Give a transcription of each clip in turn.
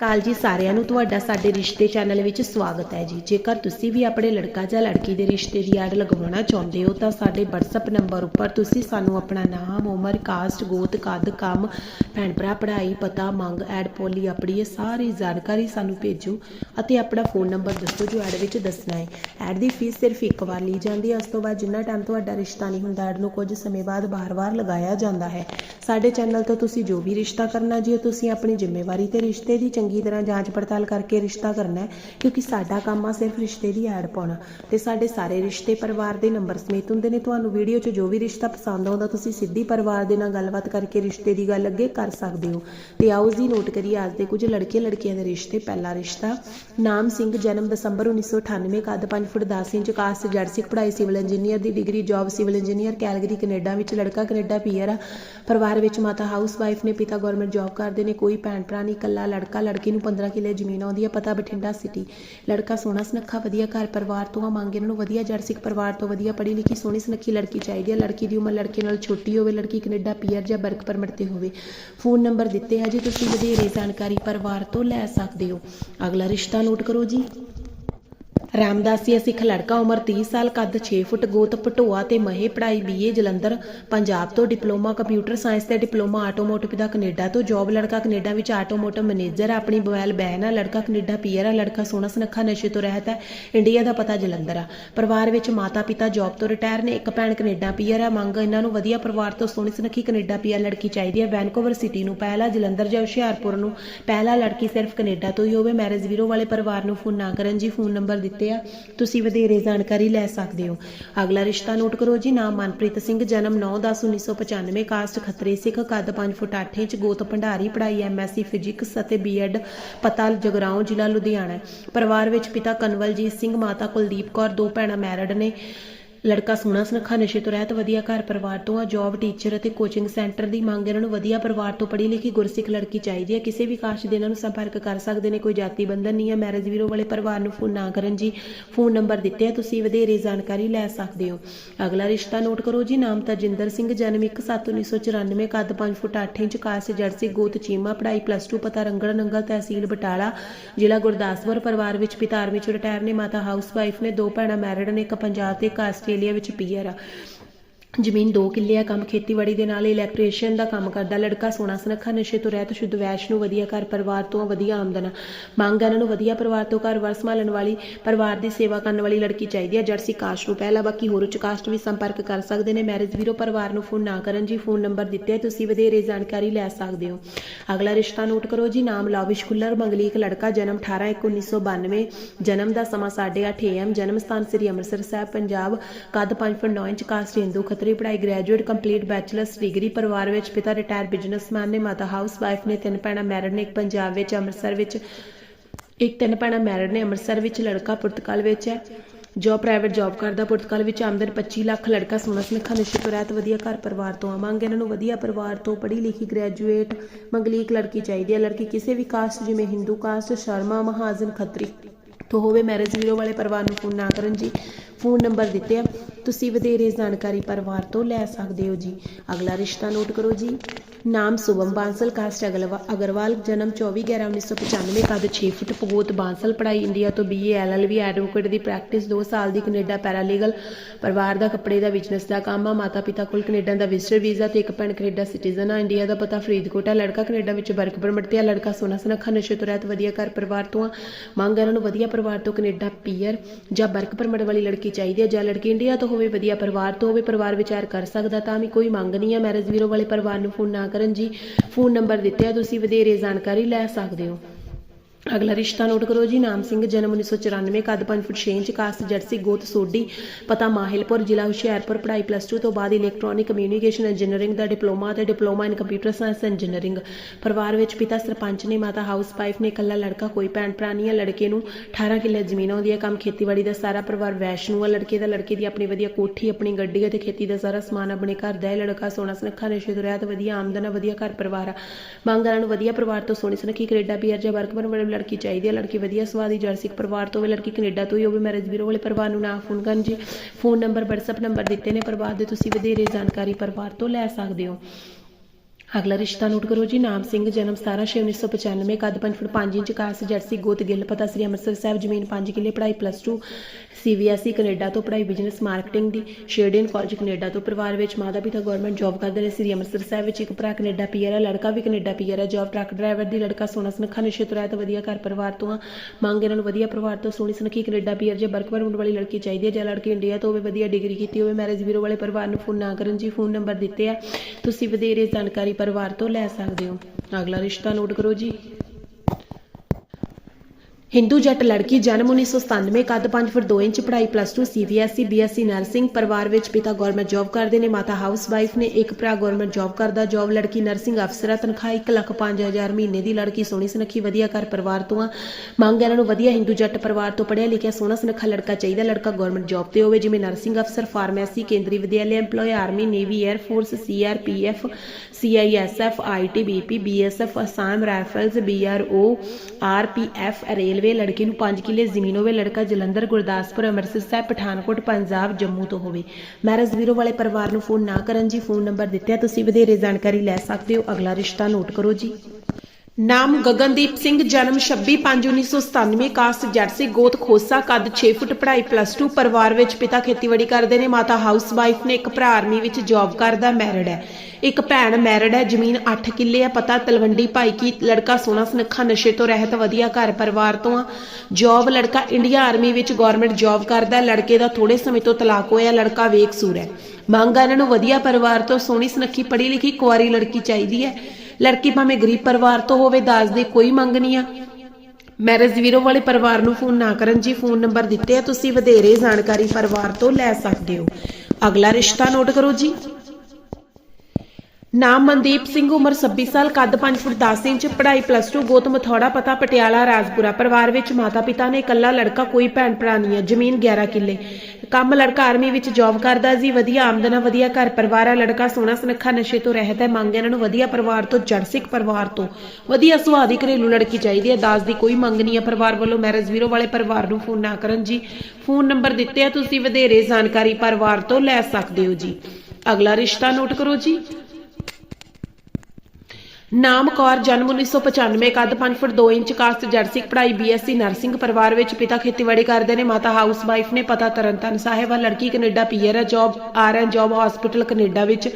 ਕਾਲ ਜੀ ਸਾਰਿਆਂ ਨੂੰ ਤੁਹਾਡਾ ਸਾਡੇ ਰਿਸ਼ਤੇ ਚੈਨਲ ਵਿੱਚ ਸਵਾਗਤ ਹੈ ਜੀ। ਜੇਕਰ ਤੁਸੀਂ ਵੀ ਆਪਣੇ ਲੜਕਾ ਜਾਂ ਲੜਕੀ ਦੇ ਰਿਸ਼ਤੇ ਦੀ ਐਡ ਲਗਵਾਉਣਾ ਚਾਹੁੰਦੇ ਹੋ ਤਾਂ ਸਾਡੇ WhatsApp ਨੰਬਰ ਉੱਪਰ ਤੁਸੀਂ ਸਾਨੂੰ ਆਪਣਾ ਨਾਮ, ਉਮਰ ਕਾਸਟ ਗੋਤ, ਕੱਦ, ਕੰਮ, ਭੈਣ ਭਰਾ, ਪੜ੍ਹਾਈ, ਪਤਾ, ਮੰਗ ਐਡ ਪੋਲੀ, ਆਪਣੀ ਇਹ ਸਾਰੀ ਜਾਣਕਾਰੀ ਸਾਨੂੰ ਭੇਜੋ ਅਤੇ ਆਪਣਾ ਫੋਨ ਨੰਬਰ ਦੱਸੋ ਜੋ ਐਡ ਵਿੱਚ ਦੱਸਣਾ ਹੈ। ਐਡ ਦੀ ਫੀਸ ਸਿਰਫ ਇੱਕ ਵਾਰ ਲਈ ਜਾਂਦੀ ਹੈ। ਉਸ ਤੋਂ ਬਾਅਦ ਜਿੰਨਾ ਟਾਈਮ ਤੁਹਾਡਾ ਰਿਸ਼ਤਾ ਨਹੀਂ ਹੁੰਦਾ ਐਡ ਨੂੰ ਕੁਝ ਸਮੇਂ ਬਾਅਦ ਬਾਰ-ਬਾਰ ਲਗਾਇਆ ਜਾਂਦਾ ਹੈ। ਸਾਡੇ ਚੈਨਲ ਤੋਂ ਤੁਸੀਂ ਜੋ ਵੀ ਰਿਸ਼ਤਾ ਕਰਨਾ ਜੀ, ਉਹ ਤੁਸੀਂ ਆਪਣੀ ਜ਼ਿੰਮੇਵਾਰੀ ਤੇ ਰਿਸ਼ਤੇ ਦੀ ਚੰਗੀ ਤਰ੍ਹਾਂ ਜਾਂਚ ਪੜਤਾਲ ਕਰਕੇ ਰਿਸ਼ਤਾ ਕਰਨਾ ਹੈ, ਕਿਉਂਕਿ ਸਾਡਾ ਕੰਮ ਆ ਸਿਰਫ ਰਿਸ਼ਤੇ ਦੀ ਐਡ ਪਾਉਣਾ। ਤੇ ਸਾਡੇ ਸਾਰੇ ਰਿਸ਼ਤੇ ਪਰਿਵਾਰ ਦੇ ਨੰਬਰ ਸਮੇਤ ਹੁੰਦੇ ਨੇ। ਤੁਹਾਨੂੰ ਵੀਡੀਓ 'ਚ ਜੋ ਵੀ ਰਿਸ਼ਤਾ ਪਸੰਦ ਆਉਂਦਾ, ਤੁਸੀਂ ਸਿੱਧੀ ਪਰਿਵਾਰ ਦੇ ਨਾਲ ਗੱਲਬਾਤ ਕਰਕੇ ਰਿਸ਼ਤੇ ਦੀ ਗੱਲ ਅੱਗੇ ਕਰ ਸਕਦੇ ਹੋ। ਤੇ ਆਓ ਜੀ, ਨੋਟ ਕਰੀਏ, ਅੱਜ ਦੇ ਕੁਝ ਲੜਕੇ ਲੜਕੀਆਂ ਦੇ ਰਿਸ਼ਤੇ। ਪਹਿਲਾ ਰਿਸ਼ਤਾ, ਨਾਮ ਸਿੰਘ, ਜਨਮ ਦਸੰਬਰ 1998 ਕੱਦ 5 foot 10 inch, caste Jatt Sikh, ਪੜ੍ਹਾਈ ਸਿਵਲ ਇੰਜੀਨੀਅਰ ਦੀ degree, job civil engineer, Calgary, Canada ਵਿੱਚ ਲੜਕਾ, ਕੈਨੇਡਾ ਪੀਅਰ ਆ। ਪਰਿਵਾਰ ਵਿੱਚ ਮਾਤਾ ਹਾਊਸ ਵਾਈਫ ਨੇ, ਪਿਤਾ ਗਵਰਨਮੈਂਟ ਜੌਬ ਕਰਦੇ ਨੇ, ਕੋਈ ਭੈਣ ਭਰਾ ਨਹੀਂ, ਇਕੱਲਾ ਲੜਕਾ ਲੜਕੀ ਨੂੰ 15 ਕਿੱਲੇ ਜ਼ਮੀਨ ਆਉਂਦੀ ਹੈ, ਪਤਾ ਬਠਿੰਡਾ ਸਿਟੀ ਲੜਕਾ ਸੋਹਣਾ, ਸੁਨੱਖਾ, ਵਧੀਆ ਘਰ ਪਰਿਵਾਰ ਤੋਂ ਆ ਮੰਗ ਇਹਨਾਂ ਨੂੰ ਵਧੀਆ ਜੜ ਸਿੱਖ ਪਰਿਵਾਰ ਤੋਂ ਵਧੀਆ ਪੜ੍ਹੀ ਲਿਖੀ, ਸੋਹਣੀ ਸੁਨੱਖੀ ਲੜਕੀ ਚਾਹੀਦੀ ਹੈ। ਲੜਕੀ ਦੀ ਉਮਰ ਲੜਕੇ ਨਾਲ ਛੋਟੀ ਹੋਵੇ, ਲੜਕੀ ਕੈਨੇਡਾ ਪੀਅਰ ਜਾਂ ਵਰਕ ਪਰਮਿਟ ਤੇ ਹੋਵੇ। ਫੋਨ ਨੰਬਰ ਦਿੱਤੇ ਹੈ ਜੀ ਤੁਸੀਂ ਵਧੇਰੇ ਜਾਣਕਾਰੀ ਪਰਿਵਾਰ ਤੋਂ ਲੈ ਸਕਦੇ ਹੋ। ਅਗਲਾ ਰਿਸ਼ਤਾ ਨੋਟ ਕਰੋ ਜੀ। ਰਾਮਦਾਸੀਆ ਸਿੱਖ ਲੜਕਾ ਉਮਰ 30 ਸਾਲ ਕੱਦ 6 ਫੁੱਟ ਗੋਤ ਪਟੋਆ ਤੇ ਮਹੇ ਪੜ੍ਹਾਈ ਬੀਏ ਜਲੰਧਰ ਪੰਜਾਬ ਤੋਂ ਡਿਪਲੋਮਾ ਕੰਪਿਊਟਰ ਸਾਇੰਸ ਤੇ ਡਿਪਲੋਮਾ ਆਟੋਮੋਟਿਵ ਦਾ ਕੈਨੇਡਾ ਤੋਂ ਜੌਬ। ਲੜਕਾ ਕੈਨੇਡਾ ਵਿੱਚ ਆਟੋਮੋਟਿਵ ਮੈਨੇਜਰ ਆ, ਆਪਣੀ ਮੋਬਾਈਲ ਬੈਨ ਆ ਲੜਕਾ ਕੈਨੇਡਾ ਪੀਅਰ ਆ ਲੜਕਾ ਸੋਹਣਾ ਸੁਨੱਖਾ ਨਸ਼ੇ ਤੋਂ ਰਹਿਤ ਹੈ ਇੰਡੀਆ ਦਾ ਪਤਾ ਜਲੰਧਰ ਆ। ਪਰਿਵਾਰ ਵਿੱਚ ਮਾਤਾ ਪਿਤਾ ਜੌਬ ਤੋਂ ਰਿਟਾਇਰ ਨੇ ਇੱਕ ਭੈਣ ਕੈਨੇਡਾ ਪੀਅਰ ਆ ਮੰਗ ਇਹਨਾਂ ਨੂੰ ਵਧੀਆ ਪਰਿਵਾਰ ਤੋਂ ਸੋਹਣੀ ਸੁਨੱਖੀ ਕੈਨੇਡਾ ਪੀਅਰ ਲੜਕੀ ਚਾਹੀਦੀ ਹੈ ਵੈਨਕੂਵਰ ਸਿਟੀ ਨੂੰ ਪਹਿਲਾ ਜਲੰਧਰ ਜਾਂ ਹੁਸ਼ਿਆਰਪੁਰ ਨੂੰ ਪਹਿਲਾ ਲੜਕੀ ਸਿਰਫ ਕੈਨੇਡਾ ਤੋਂ ਹੀ ਹੋਵੇ। ਮੈਰਿਜ ਵੀਰੋ ਵਾਲੇ ਪਰਿਵਾਰ ਨੂੰ ਫੋਨ ਨਾ ਕਰਨ ਜੀ ਫੋਨ ਨੰਬਰ ਦਿੱਤਾ ਆ, ਤੁਸੀਂ ਵਧੇਰੇ ਜਾਣਕਾਰੀ ਲੈ ਸਕਦੇ ਹੋ। ਅਗਲਾ ਰਿਸ਼ਤਾ ਨੋਟ ਕਰੋ ਜੀ, ਨਾਮ ਮਨਪ੍ਰੀਤ ਸਿੰਘ, ਜਨਮ 9/10/1995 ਕਾਸਟ ਖੱਤਰੀ ਸਿੱਖ, ਕੱਦ 5 ਫੁੱਟ 8 ਇੰਚ, ਗੋਤ ਭੰਡਾਰੀ, ਪੜ੍ਹਾਈ ਐਮਐਸਸੀ ਫਿਜ਼ਿਕਸ ਅਤੇ ਬੀਐਡ ਪਤਾ ਜਗਰਾਉਂ, ਜ਼ਿਲ੍ਹਾ ਲੁਧਿਆਣਾ। ਪਰਿਵਾਰ ਵਿੱਚ ਪਿਤਾ ਕਨਵਲਜੀਤ ਸਿੰਘ, ਮਾਤਾ ਕੁਲਦੀਪ ਕੌਰ, ਦੋ ਭੈਣਾਂ ਮੈਰਿਡ ਨੇ। ਲੜਕਾ ਸੋਹਣਾ ਸੁਨੱਖਾ, ਨਸ਼ੇ ਤੋਂ ਰਹਿਤ, ਵਧੀਆ ਘਰ ਪਰਿਵਾਰ ਤੋਂ ਆ ਜੌਬ ਟੀਚਰ ਅਤੇ ਕੋਚਿੰਗ ਸੈਂਟਰ ਦੀ ਮੰਗ ਇਹਨਾਂ ਨੂੰ ਵਧੀਆ ਪਰਿਵਾਰ ਤੋਂ ਪੜ੍ਹੀ ਲਿਖੀ ਗੁਰਸਿੱਖ ਲੜਕੀ ਚਾਹੀਦੀ ਹੈ। ਕਿਸੇ ਵੀ ਕਾਸ਼ ਦੇ ਇਹਨਾਂ ਨੂੰ ਸੰਪਰਕ ਕਰ ਸਕਦੇ ਨੇ, ਕੋਈ ਜਾਤੀ ਬੰਧਨ ਨਹੀਂ ਹੈ। ਮੈਰਿਜ ਵੀਰੋ ਵਾਲੇ ਪਰਿਵਾਰ ਨੂੰ ਫੋਨ ਨਾ ਕਰਨ ਜੀ। ਫੋਨ ਨੰਬਰ ਦਿੱਤੇ ਆ, ਤੁਸੀਂ ਵਧੇਰੇ ਜਾਣਕਾਰੀ ਲੈ ਸਕਦੇ ਹੋ। ਅਗਲਾ ਰਿਸ਼ਤਾ ਨੋਟ ਕਰੋ ਜੀ, ਨਾਮ ਤਜਿੰਦਰ ਸਿੰਘ, ਜਨਮ 1/7/1994 ਕੱਦ 5 ਫੁੱਟ 8 ਇੰਚ ਕਾਸਟ ਜਰਸੀ, ਗੋਤ ਚੀਮਾ, ਪੜ੍ਹਾਈ ਪਲੱਸ 2 ਪਤਾ ਰੰਗੜ ਨੰਗਲ, ਤਹਿਸੀਲ ਬਟਾਲਾ, ਜ਼ਿਲ੍ਹਾ ਗੁਰਦਾਸਪੁਰ, ਪਰਿਵਾਰ ਵਿੱਚ ਪਿਤਾ ਆਰਮੀ ਚ ਰਿਟਾਇਰ ਨੇ, ਮਾਤਾ ਹਾਊਸ ਵਾਈਫ ਨੇ, ਦੋ ਭੈਣਾਂ ਮੈਰਿਡ ਨੇ, ਇੱਕ ਪੰਜਾਬ ਤੇ ਇੱਕ ਆਸਟ੍ਰੇਲੀਆ ਵਿੱਚ ਪੀਅਰ ਆ। ਜ਼ਮੀਨ 2 ਕਿੱਲੇ ਆ ਕੰਮ ਖੇਤੀਬਾੜੀ ਦੇ ਨਾਲ ਇਲੈਕਟ੍ਰੀਸ਼ੀਅਨ ਦਾ ਕੰਮ ਕਰਦਾ ਲੜਕਾ ਸੋਹਣਾ ਸੁਨੱਖਾ ਨਸ਼ੇ ਤੋਂ ਰਹਿਤ ਸ਼ੁੱਧ ਵੈਸ਼ ਨੂੰ ਵਧੀਆ ਘਰ ਪਰਿਵਾਰ ਤੋਂ ਵਧੀਆ ਆਮਦਨ। ਮੰਗ ਇਹਨਾਂ ਨੂੰ ਵਧੀਆ ਪਰਿਵਾਰ ਤੋਂ ਘਰ-ਵਾਰ ਸੰਭਾਲਣ ਵਾਲੀ ਪਰਿਵਾਰ ਦੀ ਸੇਵਾ ਕਰਨ ਵਾਲੀ ਲੜਕੀ ਚਾਹੀਦੀ ਹੈ ਜਰਸੀ ਕਾਸਟ ਨੂੰ ਪਹਿਲਾਂ ਬਾਕੀ ਹੋਰ ਉੱਚ ਕਾਸਟ ਵੀ ਸੰਪਰਕ ਕਰ ਸਕਦੇ ਨੇ। ਮੈਰਿਜ ਵੀਰੋ ਪਰਿਵਾਰ ਨੂੰ ਫੋਨ ਨਾ ਕਰਨ ਜੀ ਫੋਨ ਨੰਬਰ ਦਿੱਤੇ ਆ, ਤੁਸੀਂ ਵਧੇਰੇ ਜਾਣਕਾਰੀ ਲੈ ਸਕਦੇ ਹੋ। ਅਗਲਾ ਰਿਸ਼ਤਾ ਨੋਟ ਕਰੋ ਜੀ ਨਾਮ ਲਾਵਿਸ਼ ਖੁੱਲਰ ਮੰਗਲੀਕ ਲੜਕਾ ਜਨਮ 18/1/1992 ਜਨਮ ਦਾ ਸਮਾਂ 8:30 am ਜਨਮ ਸਥਾਨ ਸ੍ਰੀ ਅੰਮ੍ਰਿਤਸਰ ਸਾਹਿਬ ਪੰਜਾਬ ਕੱਦ 5 foot 9 inch caste Hindu Khatri ਪੜ੍ਹਾਈ ਗ੍ਰੈਜੂਏਟ ਕੰਪਲੀਟ ਬੈਚਲਰਸ ਡਿਗਰੀ ਪਰਿਵਾਰ ਵਿੱਚ ਪਿਤਾ ਰਿਟਾਇਰ ਬਿਜ਼ਨਸਮੈਨ ਨੇ, ਮਾਤਾ ਹਾਊਸ ਵਾਈਫ ਨੇ, ਤਿੰਨ ਭੈਣਾਂ ਮੈਰਿਡ ਨੇ, ਇੱਕ ਪੰਜਾਬ ਵਿੱਚ, ਅੰਮ੍ਰਿਤਸਰ ਵਿੱਚ, ਇੱਕ ਤਿੰਨ ਭੈਣਾਂ ਮੈਰਿਡ ਨੇ, ਅੰਮ੍ਰਿਤਸਰ ਵਿੱਚ ਲੜਕਾ ਪੁਰਤਗਾਲ ਵਿੱਚ ਹੈ। ਜੋ ਪ੍ਰਾਈਵੇਟ ਜੌਬ ਕਰਦਾ, ਪੁਰਤਗਾਲ ਵਿੱਚ ਆਮਦਨ 25 ਲੱਖ ਲੜਕਾ ਸੋਹਣਾ ਸੁਨੱਖਾ ਨਸ਼ੇ ਰਹਿਤ, ਵਧੀਆ ਘਰ ਪਰਿਵਾਰ ਤੋਂ ਆਵਾਂਗੇ। ਇਹਨਾਂ ਨੂੰ ਵਧੀਆ ਪਰਿਵਾਰ ਤੋਂ ਪੜ੍ਹੀ ਲਿਖੀ ਗ੍ਰੈਜੂਏਟ ਮੰਗਲੀਕ ਲੜਕੀ ਚਾਹੀਦੀ ਹੈ। ਲੜਕੀ ਕਿਸੇ ਵੀ ਕਾਸਟ ਜਿਵੇਂ ਹਿੰਦੂ ਕਾਸਟ ਸ਼ਰਮਾ, ਮਹਾਜਨ ਖੱਤਰੀ ਤੋਂ ਹੋਵੇ ਮੈਰਿਜ ਵੀਰੋ ਵਾਲੇ ਪਰਿਵਾਰ ਨੂੰ ਫੋਨ ਨਾ ਕਰਨ ਜੀ। ਫੋਨ ਨੰਬਰ ਦਿੱਤੇ ਆ। ਤੁਸੀਂ ਵਧੇਰੇ ਜਾਣਕਾਰੀ ਪਰਿਵਾਰ ਤੋਂ ਲੈ ਸਕਦੇ ਹੋ ਜੀ। ਅਗਲਾ ਰਿਸ਼ਤਾ ਨੋਟ ਕਰੋ ਜੀ। ਨਾਮ ਸੁਭਮ ਬਾਂਸਲ, ਕਾਸਟ ਅਗਲਵਾ ਅਗਰਵਾਲ, ਜਨਮ 24/11/1995 ਕੱਦ 6 ਫੁੱਟ ਪਗੋਤ ਬਾਂਸਲ ਪੜ੍ਹਾਈ ਇੰਡੀਆ ਤੋਂ ਬੀਏ ਐਲਐਲਬੀ ਐਡਵੋਕੇਟ ਦੀ ਪ੍ਰੈਕਟਿਸ 2 ਸਾਲ ਦੀ ਕੈਨੇਡਾ ਪੈਰਾਲੀਗਲ ਪਰਿਵਾਰ ਦਾ ਕੱਪੜੇ ਦਾ ਬਿਜ਼ਨਸ ਦਾ ਕੰਮ ਆ ਮਾਤਾ ਪਿਤਾ ਕੋਲ ਕੈਨੇਡਾ ਦਾ ਵਿਜ਼ਟਰ ਵੀਜ਼ਾ ਤੇ ਇੱਕ ਭੈਣ ਕੈਨੇਡਾ ਸਿਟੀਜ਼ਨ ਆ, ਇੰਡੀਆ ਦਾ ਪਤਾ ਫਰੀਦਕੋਟ ਆ, ਲੜਕਾ ਕੈਨੇਡਾ ਵਿੱਚ ਵਰਕ ਪਰਮਿਟ ਤੇ ਆ, ਲੜਕਾ ਸੋਨਾ ਸੁਨੱਖਾ ਨਸ਼ੇ ਤੋਂ ਰਹਿਤ, ਵਧੀਆ ਘਰ ਪਰਿਵਾਰ ਤੋਂ ਆ। ਮੰਗ ਇਹਨਾਂ ਨੂੰ ਵਧੀਆ ਪਰਿਵਾਰ ਤੋਂ ਕੈਨੇਡਾ ਪੀਅਰ ਜਾਂ ਵਰਕ ਪਰਮਿਟ ਵਾਲੀ ਲੜਕੀ ਚਾਹੀਦੀ ਹੈ ਜਾਂ ਲੜਕੀ ਇੰਡੀਆ ਤੋਂ ਹੋਵੇ, ਵਧੀਆ ਪਰਿਵਾਰ ਤੋਂ ਹੋਵੇ, ਪਰਿਵਾਰ ਵਿਚਾਰ ਕਰ ਸਕਦਾ, ਤਾਂ ਵੀ ਕੋਈ ਮੰਗ ਨਹੀਂ ਹੈ। ਮੈਰਿਜ ਵੀਰੋ ਵਾਲੇ ਪਰਿਵਾਰ ਨੂੰ ਫੋਨ ਨਾ ਕਰਨ ਜੀ। ਫੋਨ ਨੰਬਰ ਦਿੱਤੇ ਆ, ਤੁਸੀਂ ਵਧੇਰੇ ਜਾਣਕਾਰੀ ਲੈ ਸਕਦੇ ਹੋ। ਅਗਲਾ ਰਿਸ਼ਤਾ ਨੋਟ ਕਰੋ ਜੀ, ਨਾਮ ਸਿੰਘ, ਜਨਮ 1994 ਕੱਦ 5 ਫੁੱਟ 6 ਇੰਚ ਕਾਸਟ ਜਰਸੀ, ਗੋਤ ਸੋਢੀ, ਪਤਾ ਮਾਹਿਲਪੁਰ, ਜ਼ਿਲ੍ਹਾ ਹੁਸ਼ਿਆਰਪੁਰ, ਪੜ੍ਹਾਈ ਪਲੱਸ 2 ਤੋਂ ਬਾਅਦ ਇਲੈਕਟ੍ਰੋਨਿਕ ਕਮਿਊਨੀਕੇਸ਼ਨ ਇੰਜੀਨੀਅਰਿੰਗ ਦਾ ਡਿਪਲੋਮਾ ਤੇ diploma in computer science engineering ਪਰਿਵਾਰ ਵਿੱਚ ਪਿਤਾ ਸਰਪੰਚ ਨੇ, ਮਾਤਾ ਹਾਊਸ ਵਾਈਫ ਨੇ, ਇਕੱਲਾ ਲੜਕਾ, ਕੋਈ ਭੈਣ ਭਰਾ ਨਹੀਂ ਹੈ, ਲੜਕੇ ਨੂੰ 18 ਕਿੱਲੇ ਜ਼ਮੀਨ ਆਉਂਦੀ ਹੈ, ਕੰਮ ਖੇਤੀਬਾੜੀ ਦਾ ਸਾਰਾ ਪਰਿਵਾਰ ਵੈਸ਼ਨੂ ਹੈ, ਲੜਕੇ ਦਾ, ਲੜਕੇ ਦੀ ਆਪਣੀ ਵਧੀਆ ਕੋਠੀ, ਆਪਣੀ ਗੱਡੀ ਹੈ ਤੇ ਖੇਤੀ ਦਾ ਸਾਰਾ ਸਮਾਨ ਆਪਣੇ ਘਰ ਦਾ ਹੈ, ਲੜਕਾ ਸੋਹਣਾ ਸੁਨੱਖਾ, ਨਸ਼ੇ ਤੋਂ ਰਹਿਤ, ਵਧੀਆ ਆਮਦਨ ਹੈ, ਵਧੀਆ ਘਰ ਪਰਿਵਾਰ ਆ ਮੰਗਾਂ ਨੂੰ ਵਧੀਆ ਪਰਿਵਾਰ ਤੋਂ ਸੋਹਣੀ ਸੁਨੱਖੀ, ਕੈਨੇਡਾ ਪੀਆਰ ਜਾਂ, ਵਰਕ ਪਰਮਿਟ ਲੜਕੀ ਚਾਹੀਦੀ ਹੈ, ਲੜਕੀ ਵਧੀਆ ਸਵਾਦੀ ਜਰਸਿਕ ਪਰਿਵਾਰ ਤੋਂ ਹੋਵੇ ਲੜਕੀ ਕੈਨੇਡਾ ਤੋਂ ਹੀ ਹੋਵੇ ਮੈਰਿਜ ਵੀਰੋ ਵਾਲੇ ਪਰਿਵਾਰ ਨੂੰ ਨਾ ਫੋਨ ਕਰਨ ਜੀ। ਫੋਨ ਨੰਬਰ WhatsApp ਨੰਬਰ ਦਿੱਤੇ ਨੇ, ਪਰਿਵਾਰ ਦੇ ਤੁਸੀਂ ਵਧੇਰੇ ਜਾਣਕਾਰੀ ਪਰਿਵਾਰ ਤੋਂ ਲੈ ਸਕਦੇ ਹੋ। ਅਗਲਾ ਰਿਸ਼ਤਾ ਨੋਟ ਕਰੋ ਜੀ, ਨਾਮ ਸਿੰਘ, ਜਨਮ 17 ਛੇ 1995 ਕੱਦ 5 ਫੁੱਟ 5 ਇੰਚ ਕਾਸ ਜਰਸੀ, ਗੋਤ ਗਿੱਲ, ਪਤਾ ਸ੍ਰੀ ਅੰਮ੍ਰਿਤਸਰ ਸਾਹਿਬ, ਜ਼ਮੀਨ 5 ਕਿੱਲੇ, ਪੜ੍ਹਾਈ ਪਲੱਸ 2 ਸੀਬੀਐਸਈ ਕੈਨੇਡਾ ਤੋਂ ਪੜ੍ਹਾਈ ਬਿਜ਼ਨਸ ਮਾਰਕੀਟਿੰਗ ਦੀ ਸ਼ੇਡਨ ਕਾਲਜ ਕੈਨੇਡਾ ਤੋਂ ਪਰਿਵਾਰ ਵਿੱਚ, ਮਾਤਾ ਪਿਤਾ ਗਵਰਨਮੈਂਟ ਜੌਬ ਕਰਦੇ ਨੇ ਸ੍ਰੀ ਅੰਮ੍ਰਿਤਸਰ ਸਾਹਿਬ ਵਿੱਚ ਇੱਕ ਭਰਾ ਕੈਨੇਡਾ ਪੀਆਰ ਹੈ, ਲੜਕਾ ਵੀ ਕੈਨੇਡਾ ਪੀਆਰ ਹੈ ਜੌਬ ਟਰੱਕ ਡਰਾਈਵਰ ਦੀ, ਲੜਕਾ ਸੋਹਣਾ ਸੁਨੱਖਾ ਨਸ਼ੇ ਤੋਂ ਰਹਿਤ ਵਧੀਆ ਘਰ ਪਰਿਵਾਰ ਤੋਂ ਆ, ਮੰਗ ਇਹਨਾਂ ਨੂੰ ਵਧੀਆ ਪਰਿਵਾਰ ਤੋਂ, ਸੋਹਣੀ ਸੁਨੱਖੀ ਕੈਨੇਡਾ ਪੀਆਰ ਜੇ ਵਰਕ ਪਰਮਿਟ ਵਾਲੀ ਲੜਕੀ ਚਾਹੀਦੀ ਹੈ, ਜਾਂ ਲੜਕੀ ਇੰਡੀਆ ਤੋਂ ਹੋਵੇ, ਵਧੀਆ ਡਿਗਰੀ ਕੀਤੀ ਹੋਵੇ ਮੈਰਿਜ ਬਿਊਰੋ ਵਾਲੇ ਪਰਿਵਾਰ ਨੂੰ ਫੋਨ ਨਾ ਕਰਨ ਜੀ ਫੋਨ ਨੰਬਰ ਦਿੱਤੇ ਆ, ਤੁਸੀਂ ਵਧੇਰੇ ਜਾਣਕਾਰੀ ਪਰਿਵਾਰ ਤੋਂ ਲੈ ਸਕਦੇ ਹੋ। ਅਗਲਾ ਰਿਸ਼ਤਾ ਨੋਟ ਕਰੋ ਜੀ। ਹਿੰਦੂ ਜੱਟ ਲੜਕੀ ਜਨਮ 1997 ਕੱਦ 5 ਫੁੱਟ 2 ਇੰਚ, ਪੜ੍ਹਾਈ ਪਲੱਸ 2 ਸੀਬੀਐਸਈ ਬੀਐਸਸੀ ਨਰਸਿੰਗ, ਪਰਿਵਾਰ ਵਿੱਚ ਪਿਤਾ ਗਵਰਨਮੈਂਟ ਜੌਬ ਕਰਦੇ ਨੇ, ਮਾਤਾ ਹਾਊਸਵਾਈਫ ਨੇ, ਇੱਕ ਭਰਾ ਗਵਰਨਮੈਂਟ ਜੌਬ ਕਰਦਾ ਜੌਬ ਲੜਕੀ ਨਰਸਿੰਗ ਅਫਸਰ ਆ, ਤਨਖਾਹ 1 ਲੱਖ 5000 ਮਹੀਨੇ ਦੀ, ਲੜਕੀ ਸੋਹਣੀ ਸੁਨੱਖੀ, ਵਧੀਆ ਘਰ ਪਰਿਵਾਰ ਤੋਂ ਆ। ਮੰਗ ਇਹਨਾਂ ਨੂੰ ਵਧੀਆ ਹਿੰਦੂ ਜੱਟ ਪਰਿਵਾਰ ਤੋਂ ਪੜ੍ਹਿਆ ਲਿਖਿਆ, ਸੋਹਣਾ ਸੁਨੱਖਾ ਲੜਕਾ ਚਾਹੀਦਾ, ਲੜਕਾ ਗਵਰਨਮੈਂਟ ਜੌਬ ਤੇ ਹੋਵੇ, ਜਿਵੇਂ ਨਰਸਿੰਗ ਅਫਸਰ pharmacy Kendriya Vidyalaya EMPLOYE army navy air force CRPF CISF ITBP BSF Assam rifles BRO RPF railway ਲੜਕੇ ਨੂੰ 5 ਕਿੱਲੇ ਜ਼ਮੀਨ ਹੋਵੇ, ਲੜਕਾ ਜਲੰਧਰ, ਗੁਰਦਾਸਪੁਰ, ਅੰਮ੍ਰਿਤਸਰ ਸਾਹਿਬ, ਪਠਾਨਕੋਟ, ਪੰਜਾਬ, ਜੰਮੂ ਤੋਂ ਹੋਵੇ। ਮੈਰਿਜ ਬਿਊਰੋ ਵਾਲੇ ਪਰਿਵਾਰ ਨੂੰ ਫੋਨ ਨਾ ਕਰਨ ਜੀ, ਫੋਨ ਨੰਬਰ ਦਿੱਤੇ ਤੁਸੀਂ ਵਧੇਰੇ ਜਾਣਕਾਰੀ ਲੈ ਸਕਦੇ ਹੋ। ਅਗਲਾ ਰਿਸ਼ਤਾ ਨੋਟ ਕਰੋ ਜੀ। ਨਾਮ ਗਗਨਦੀਪ ਸਿੰਘ, ਜਨਮ 26/5/1997 ਕਾਸਟ ਜਰਸੀ ਗੋਤ ਖੋਸਾ, ਕੱਦ 6 ਫੁੱਟ, ਪੜ੍ਹਾਈ ਪਲੱਸ 2 ਪਰਿਵਾਰ ਵਿੱਚ ਪਿਤਾ ਖੇਤੀਬਾੜੀ ਕਰਦੇ ਨੇ, ਮਾਤਾ ਹਾਊਸ ਵਾਈਫ ਨੇ ਇੱਕ ਭਰਾ ਆਰਮੀ ਵਿੱਚ ਜੌਬ ਕਰਦਾ ਮੈਰਿਡ ਹੈ। ਇੱਕ ਭੈਣ ਮੈਰਿਡ ਹੈ, ਜ਼ਮੀਨ 8 ਕਿੱਲੇ ਆ ਪਤਾ ਤਲਵੰਡੀ ਭਾਈ ਕੀ, ਲੜਕਾ ਸੋਹਣਾ ਸੁਨੱਖਾ, ਨਸ਼ੇ ਤੋਂ ਰਹਿਤ, ਵਧੀਆ ਘਰ ਪਰਿਵਾਰ ਤੋਂ ਆ। ਜੌਬ ਲੜਕਾ ਇੰਡੀਆ ਆਰਮੀ ਵਿੱਚ ਗਵਰਨਮੈਂਟ ਜੌਬ ਕਰਦਾ, ਲੜਕੇ ਦਾ ਥੋੜੇ ਸਮੇਂ ਤੋਂ ਤਲਾਕ ਹੋਇਆ, ਲੜਕਾ ਵੇਕਸੂਰ ਹੈ। ਮੰਗ ਆ ਇਹਨਾਂ ਨੂੰ ਵਧੀਆ ਪਰਿਵਾਰ ਤੋਂ, ਸੋਹਣੀ ਸੁਨੱਖੀ ਪੜ੍ਹੀ ਲਿਖੀ ਕੁਆਰੀ ਲੜਕੀ ਚਾਹੀਦੀ ਹੈ। ਲੜਕੀ ਭਾਵੇਂ ਗਰੀਬ ਪਰਿਵਾਰ ਤੋਂ ਹੋਵੇ, ਦਾਜ ਦੀ ਕੋਈ ਮੰਗ ਨਹੀਂ ਆ। ਮੈਰਿਜ ਵੀਰੋ ਵਾਲੇ ਪਰਿਵਾਰ ਨੂੰ ਫੋਨ ਨਾ ਕਰਨ ਜੀ, ਫੋਨ ਨੰਬਰ ਦਿੱਤੇ ਆ, ਤੁਸੀਂ ਵਧੇਰੇ ਜਾਣਕਾਰੀ ਪਰਿਵਾਰ ਤੋਂ ਲੈ ਸਕਦੇ ਹੋ। ਅਗਲਾ ਰਿਸ਼ਤਾ ਨੋਟ ਕਰੋ ਜੀ। ਨਾਮ ਮਨਦੀਪ ਸਿੰਘ, ਉਮਰ 26 ਸਾਲ, ਕੱਦ 5 ਫੁੱਟ 10 ਇੰਚ, ਪੜ੍ਹਾਈ ਪਲੱਸ 2 ਗੋਤਮ ਥੋੜਾ ਪਤਾ ਪਟਿਆਲਾ, ਰਾਜਪੁਰਾ। ਪਰਿਵਾਰ ਵਿੱਚ ਮਾਤਾ ਪਿਤਾ ਨੇ ਇਕੱਲਾ ਲੜਕਾ, ਕੋਈ ਭੈਣ ਭਰਾ ਨਹੀਂ ਹੈ, ਜ਼ਮੀਨ 11 ਕਿੱਲੇ। ਕੰਮ ਲੜਕਾ ਆਰਮੀ ਵਿੱਚ ਜੌਬ ਕਰਦਾ ਜੀ, ਵਧੀਆ ਆਮਦਨ ਵਧੀਆ ਘਰ ਪਰਿਵਾਰ ਆ, ਲੜਕਾ ਸੋਹਣਾ ਸੁਨੱਖਾ, ਨਸ਼ੇ ਤੋਂ ਰਹਿਤ ਹੈ, ਮੰਗ ਇਹਨਾਂ ਨੂੰ ਵਧੀਆ ਪਰਿਵਾਰ ਤੋਂ, ਜੜ ਸਿੱਖ ਪਰਿਵਾਰ ਤੋਂ। ਵਧੀਆ ਸੁਭਾਅ ਦੀ ਘਰੇਲੂ ਲੜਕੀ ਚਾਹੀਦੀ ਹੈ ਦਾਜ ਦੀ ਕੋਈ ਮੰਗ ਨਹੀਂ ਹੈ, ਪਰਿਵਾਰ ਵੱਲੋਂ ਮੈਰਿਜ ਵੀਰੋ ਵਾਲੇ ਪਰਿਵਾਰ ਨੂੰ ਫੋਨ ਨਾ ਕਰਨ ਜੀ। ਫੋਨ ਨੰਬਰ ਦਿੱਤੇ ਆ, ਤੁਸੀਂ ਵਧੇਰੇ ਜਾਣਕਾਰੀ ਪਰਿਵਾਰ ਤੋਂ ਲੈ ਸਕਦੇ ਹੋ ਜੀ। ਅਗਲਾ ਰਿਸ਼ਤਾ ਨੋਟ ਕਰੋ ਜੀ। ਨਾਮ ਕੌਰ ਜਨਮ 1995 ਕੱਦ 5 ਫੁੱਟ 2 ਇੰਚ ਕਾਸਟ ਜਰਸੀ, ਪੜ੍ਹਾਈ ਬੀਐਸਸੀ ਨਰਸਿੰਗ ਪਰਿਵਾਰ ਵਿੱਚ ਪਿਤਾ ਖੇਤੀਬਾੜੀ ਕਰਦੇ ਨੇ। ਮਾਤਾ ਹਾਊਸ ਵਾਈਫ ਨੇ ਪਤਾ ਤਰਨਤਨ ਸਾਹਿਬ ਆ ਲੜਕੀ ਕੈਨੇਡਾ ਪੀਆਰ ਹੈ, job RN job hospital Canada ਵਿੱਚ।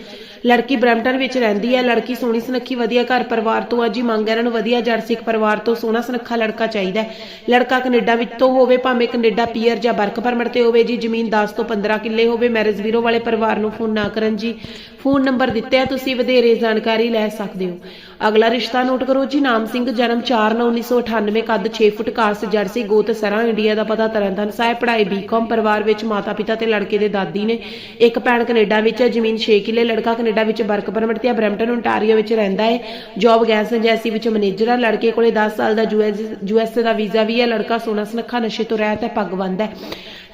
ਲੜਕੀ ਬਰੈਂਪਟਨ ਵਿੱਚ ਰਹਿੰਦੀ ਹੈ। ਲੜਕੀ ਸੋਹਣੀ ਸੁਨੱਖੀ, ਵਧੀਆ ਘਰ ਪਰਿਵਾਰ ਤੋਂ ਅੱਜ ਮੰਗ ਇਹਨਾਂ ਨੂੰ ਵਧੀਆ ਜੜ ਸਿੱਖ ਪਰਿਵਾਰ ਤੋਂ ਸੋਹਣਾ ਸੁਨੱਖਾ ਲੜਕਾ ਚਾਹੀਦਾ ਹੈ। ਲੜਕਾ ਕੈਨੇਡਾ ਵਿੱਚ ਤੋਂ ਹੋਵੇ, ਭਾਵੇਂ ਕੈਨੇਡਾ ਪੀਅਰ ਜਾਂ ਵਰਕ ਪਰਮਿਟ ਤੇ ਹੋਵੇ ਜੀ। ਜ਼ਮੀਨ 10 ਤੋਂ 15 ਕਿੱਲੇ ਹੋਵੇ, ਮੈਰਿਜ ਵੀਰੋ ਵਾਲੇ ਪਰਿਵਾਰ ਨੂੰ ਫੋਨ ਨਾ ਕਰਨ ਜੀ। ਫੋਨ ਨੰਬਰ ਦਿੱਤੇ ਆ, ਤੁਸੀਂ ਵਧੇਰੇ ਜਾਣਕਾਰੀ ਲੈ ਸਕਦੇ ਹੋ। ਅਗਲਾ ਰਿਸ਼ਤਾ ਨੋਟ ਕਰੋ ਜੀ, ਨਾਮ ਸਿੰਘ, ਜਨਮ 4/9/1998 ਕੱਦ 6 ਫੁੱਟ ਕਾਸਟ ਜਰਸੀ, ਗੋਤ, ਸਰਾਂ, ਇੰਡੀਆ ਦਾ ਪਤਾ ਤਰਨਤਨ ਸਾਹਿਬ, ਪੜ੍ਹਾਈ ਬੀਕਾਮ ਪਰਿਵਾਰ ਵਿੱਚ ਮਾਤਾ ਪਿਤਾ ਤੇ ਲੜਕੇ ਦੇ ਦਾਦੀ ਨੇ। ਇੱਕ ਭੈਣ ਕੈਨੇਡਾ ਵਿੱਚ ਹੈ, ਜ਼ਮੀਨ 6 ਕਿੱਲੇ, ਲੜਕਾ ਕੈਨੇਡਾ ਵਿੱਚ ਵਰਕ ਪਰਮਿਟ ਤੇ ਆ ਬਰੈਂਪਟਨ ਓਨਟਾਰੀਓ ਵਿੱਚ ਰਹਿੰਦਾ ਹੈ। ਜੌਬ ਗੈਸ ਏਜੰਸੀ ਵਿੱਚ ਮੈਨੇਜਰ ਹੈ, ਲੜਕੇ ਕੋਲੇ 10 ਸਾਲ ਦਾ ਯੂਐਸ ਦਾ ਵੀਜ਼ਾ ਵੀ ਹੈ, ਲੜਕਾ ਸੋਹਣਾ ਸੁਨੱਖਾ ਨਸ਼ੇ ਤੋਂ ਰਹਿਤ ਹੈ, ਪੱਗ ਬੰਦ ਹੈ।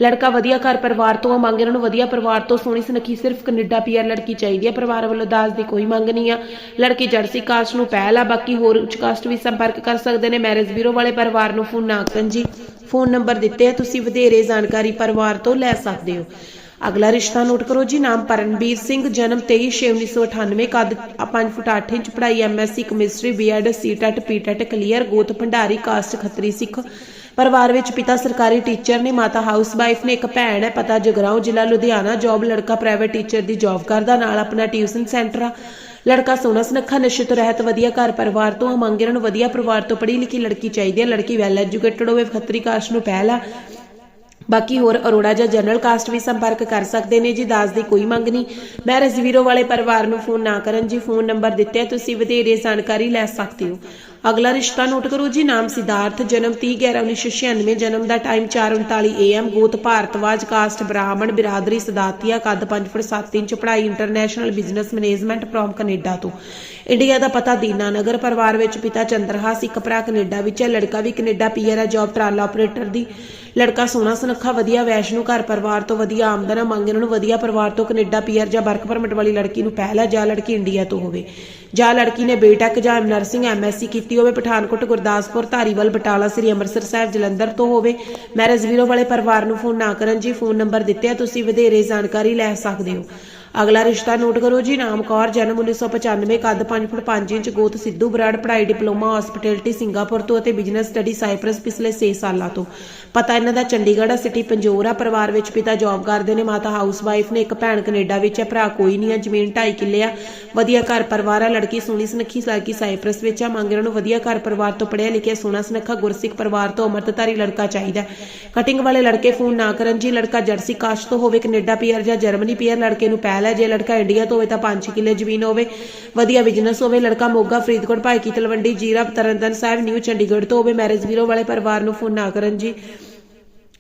ਲੜਕਾ ਵਧੀਆ ਘਰ ਪਰਿਵਾਰ ਤੋਂ ਆ, ਮੰਗ ਇਹਨਾਂ ਨੂੰ ਵਧੀਆ ਪਰਿਵਾਰ ਤੋਂ ਸੋਹਣੀ ਸੁਨੱਖੀ ਸਿਰਫ ਕੈਨੇਡਾ ਪੀਆਰ ਲੜਕੀ ਚਾਹੀਦੀ ਹੈ ਪਰਿਵਾਰ ਵੱਲੋਂ ਦਾਜ ਦੀ ਕੋਈ ਮੰਗ ਨਹੀਂ ਆ। ਲੜਕੀ ਜਰਸੀ ਕਾਸਟ ਨੂੰ ਪਹਿਲ ਆ ਬਾਕੀ ਹੋਰ ਉੱਚ ਕਾਸਟ ਵੀ ਸੰਪਰਕ ਕਰ ਸਕਦੇ ਨੇ ਮੈਰਿਜ ਬਿਊਰੋ ਵਾਲੇ ਪਰਿਵਾਰ ਨੂੰ ਫੋਨ ਨਾ ਕਰਨ ਜੀ। ਫੋਨ ਨੰਬਰ ਦਿੱਤੇ ਆ ਤੁਸੀਂ ਵਧੇਰੇ ਜਾਣਕਾਰੀ ਪਰਿਵਾਰ ਤੋਂ ਲੈ ਸਕਦੇ ਹੋ। ਅਗਲਾ ਰਿਸ਼ਤਾ ਨੋਟ ਕਰੋ ਜੀ ਨਾਮ ਪਰਨਵੀਰ ਸਿੰਘ ਜਨਮ 23/6/1998 ਕੱਦ 5 ਫੁੱਟ 8 ਇੰਚ ਪੜ੍ਹਾਈ MSc chemistry BEd CTET PTET clear ਗੋਤ ਭੰਡਾਰੀ ਕਾਸਟ ਖੱਤਰੀ ਸਿੱਖ ਪਰਿਵਾਰ ਵਿੱਚ ਪਿਤਾ ਸਰਕਾਰੀ ਟੀਚਰ ਨੇ ਮਾਤਾ ਹਾਊਸਵਾਈਫ ਨੇ ਇੱਕ ਭੈਣ ਹੈ ਪਤਾ ਜਗਰਾਉਂ ਜ਼ਿਲ੍ਹਾ ਲੁਧਿਆਣਾ ਜੌਬ ਲੜਕਾ ਪ੍ਰਾਈਵੇਟ ਟੀਚਰ ਦੀ ਜੌਬ ਕਰਦਾ ਨਾਲ ਆਪਣਾ ਟਿਊਸ਼ਨ ਸੈਂਟਰ ਆ। ਲੜਕਾ ਸੋਹਣਾ ਸੁਨੱਖਾ ਨਸ਼ੇ ਤੋਂ ਰਹਿਤ ਵਧੀਆ ਘਰ ਪਰਿਵਾਰ ਤੋਂ ਆ, ਮੰਗ ਵਧੀਆ ਪਰਿਵਾਰ ਤੋਂ ਪੜ੍ਹੀ ਲਿਖੀ ਲੜਕੀ ਚਾਹੀਦੀ ਹੈ। ਲੜਕੀ ਵੈਲ ਐਜੂਕੇਟਡ ਹੋਵੇ ਖੱਤਰੀ ਕਾਸ਼ ਨੂੰ ਪਹਿਲ ਆ। ਬਾਕੀ ਹੋਰ ਅਰੋੜਾ ਜਾਂ ਜਨਰਲ ਕਾਸਟ ਵੀ ਸੰਪਰਕ ਕਰ ਸਕਦੇ ਨੇ। ਜੀ, ਦਾਸ ਦੀ ਕੋਈ ਮੰਗ ਨਹੀਂ। ਮੈਰਿਜ ਵੀਰੋ ਵਾਲੇ ਪਰਿਵਾਰ ਨੂੰ ਫੋਨ ਨਾ ਕਰਨ। ਜੀ, ਫੋਨ ਨੰਬਰ ਦਿੱਤੇ ਤੁਸੀਂ ਵਧੇਰੇ ਜਾਣਕਾਰੀ ਲੈ ਸਕਦੇ ਹੋ। ਅਗਲਾ ਰਿਸ਼ਤਾ ਨੋਟ ਕਰੋ ਜੀ। ਨਾਮ ਸਿਧਾਰਥ, ਜਨਮ 30/11/1996 ਜਨਮ ਦਾ ਟਾਈਮ 4:39 AM ਗੋਤ ਭਾਰਤਵਾਜ, ਕਾਸਟ ਬ੍ਰਾਹਮਣ, ਬਿਰਾਦਰੀ ਸਦਾਤੀਆ, ਕੱਦ 5 ਫੁੱਟ 7 ਇੰਚ, ਪੜ੍ਹਾਈ international business management from Canada ਤੋਂ। ਇੰਡੀਆ ਦਾ ਪਤਾ ਦੀਨਾ ਨਗਰ ਪਰਿਵਾਰ ਵਿੱਚ ਪਿਤਾ ਚੰਦਰਹਾਸ, ਇੱਕ ਭਰਾ ਕੈਨੇਡਾ ਵਿੱਚ ਹੈ, ਲੜਕਾ ਵੀ ਕੈਨੇਡਾ ਪੀਆਰ ਹੈ, ਜੌਬ ਟਰਾਲਾ ਆਪਰੇਟਰ ਦੀ। ਲੜਕਾ ਸੋਹਣਾ ਸੁਨੱਖਾ, ਵਧੀਆ ਵੈਸ਼ਨੂ, ਘਰ ਪਰਿਵਾਰ ਤੋਂ ਵਧੀਆ ਆਮਦਨ ਮੰਗ ਇਹਨਾਂ ਨੂੰ ਵਧੀਆ ਪਰਿਵਾਰ ਤੋਂ ਕੈਨੇਡਾ ਪੀਆਰ ਜਾਂ ਵਰਕ ਪਰਮਿਟ ਵਾਲੀ ਲੜਕੀ ਨੂੰ ਪਹਿਲਾ ਜਾਂ ਲੜਕੀ ਇੰਡੀਆ ਤੋਂ ਹੋਵੇ। ਜਾਂ ਲੜਕੀ ਨੇ ਬੀਟੈਕ ਜਾਂ ਨਰਸਿੰਗ ਐਮਐਸਸੀ ਕੀਤੀ ਹੋਵੇ, ਪਠਾਨਕੋਟ, ਗੁਰਦਾਸਪੁਰ, ਧਾਰੀਵਾਲ, ਬਟਾਲਾ, ਸ੍ਰੀ ਅੰਮ੍ਰਿਤਸਰ ਸਾਹਿਬ, ਜਲੰਧਰ ਤੋਂ ਹੋਵੇ। ਮੈਰਿਜ ਵੀਰੋ ਵਾਲੇ ਪਰਿਵਾਰ ਨੂੰ ਫੋਨ ਨਾ ਕਰਨ ਜੀ, ਫੋਨ ਨੰਬਰ ਦਿੱਤੇ ਆ, ਤੁਸੀਂ ਵਧੇਰੇ ਜਾਣਕਾਰੀ ਲੈ ਸਕਦੇ ਹੋ। ਅਗਲਾ ਰਿਸ਼ਤਾ ਨੋਟ ਕਰੋ ਜੀ ਨਾਮ ਕੌਰ, ਜਨਮ 1995 ਕੱਦ 5 ਫੁੱਟ 5 ਇੰਚ, ਗੋਤ ਸਿੱਧੂ ਬਰਾੜ, ਪੜ੍ਹਾਈ, ਡਿਪਲੋਮਾ ਹਸਪੀਟੈਲਿਟੀ ਸਿੰਗਾਪੁਰ ਤੋਂ ਅਤੇ ਬਿਜ਼ਨਸ ਸਟੱਡੀ ਸਾਈਪ੍ਰਸ ਪਿਛਲੇ 6 ਸਾਲਾਂ ਤੋਂ ਪਤਾ ਇਹਨਾਂ ਦਾ ਚੰਡੀਗੜ੍ਹ ਸਿਟੀ ਪੰਜੋਰਾ ਪਰਿਵਾਰ ਵਿੱਚ ਪਿਤਾ ਜੌਬ ਕਰਦੇ ਨੇ, ਮਾਤਾ ਹਾਊਸ ਵਾਈਫ ਨੇ, ਇੱਕ ਭੈਣ ਕੈਨੇਡਾ ਵਿੱਚ ਹੈ ਭਰਾ ਕੋਈ ਨਹੀਂ ਹੈ ਜ਼ਮੀਨ 2.5 ਕਿੱਲੇ ਆ, ਵਧੀਆ ਘਰ ਪਰਿਵਾਰ ਆ, ਲੜਕੀ ਸੋਹਣੀ ਸੁਨੱਖੀ ਲੜਕੀ ਸਾਈਪ੍ਰਸ ਵਿੱਚ ਆ, ਮੰਗ ਇਹਨਾਂ ਨੂੰ ਵਧੀਆ ਘਰ ਪਰਿਵਾਰ ਤੋਂ ਪੜਿਆ ਲਿਖਿਆ, ਸੋਹਣਾ ਸੁਨੱਖਾ ਗੁਰਸਿੱਖ ਪਰਿਵਾਰ ਤੋਂ ਅੰਮ੍ਰਿਤਧਾਰੀ ਲੜਕਾ ਚਾਹੀਦਾ ਹੈ। ਕਟਿੰਗ ਵਾਲੇ ਲੜਕੇ ਫੋਨ ਨਾ ਕਰਨ ਜੀ, ਲੜਕਾ ਜਰਸੀ ਕਾਸ਼ ਤੋਂ ਹੋਵੇ ਕੈਨੇਡਾ ਪੀਆਰ ਜਾਂ ਜਰਮਨੀ ਪੀਆਰ ਲੜਕੇ ਨੂੰ ਪੈ ਪਹਿਲ ਹੈ ਜੇ ਲੜਕਾ ਇੰਡੀਆ ਤੋਂ ਹੋਵੇ ਤਾਂ 5 ਕਿੱਲੇ ਜ਼ਮੀਨ ਹੋਵੇ। ਵਧੀਆ ਬਿਜ਼ਨਸ ਹੋਵੇ, ਲੜਕਾ ਮੋਗਾ, ਫਰੀਦਕੋਟ ਭਾਈ ਕੀ ਤਲਵੰਡੀ, ਜੀਰਾ ਤਰਨਤਨ ਸਾਹਿਬ, ਨਿਊ ਚੰਡੀਗੜ੍ਹ ਤੋਂ ਹੋਵੇ, ਮੈਰਿਜ ਵੀਰੋ ਵਾਲੇ ਪਰਿਵਾਰ ਨੂੰ ਫੋਨ ਨਾ ਕਰਨ ਜੀ।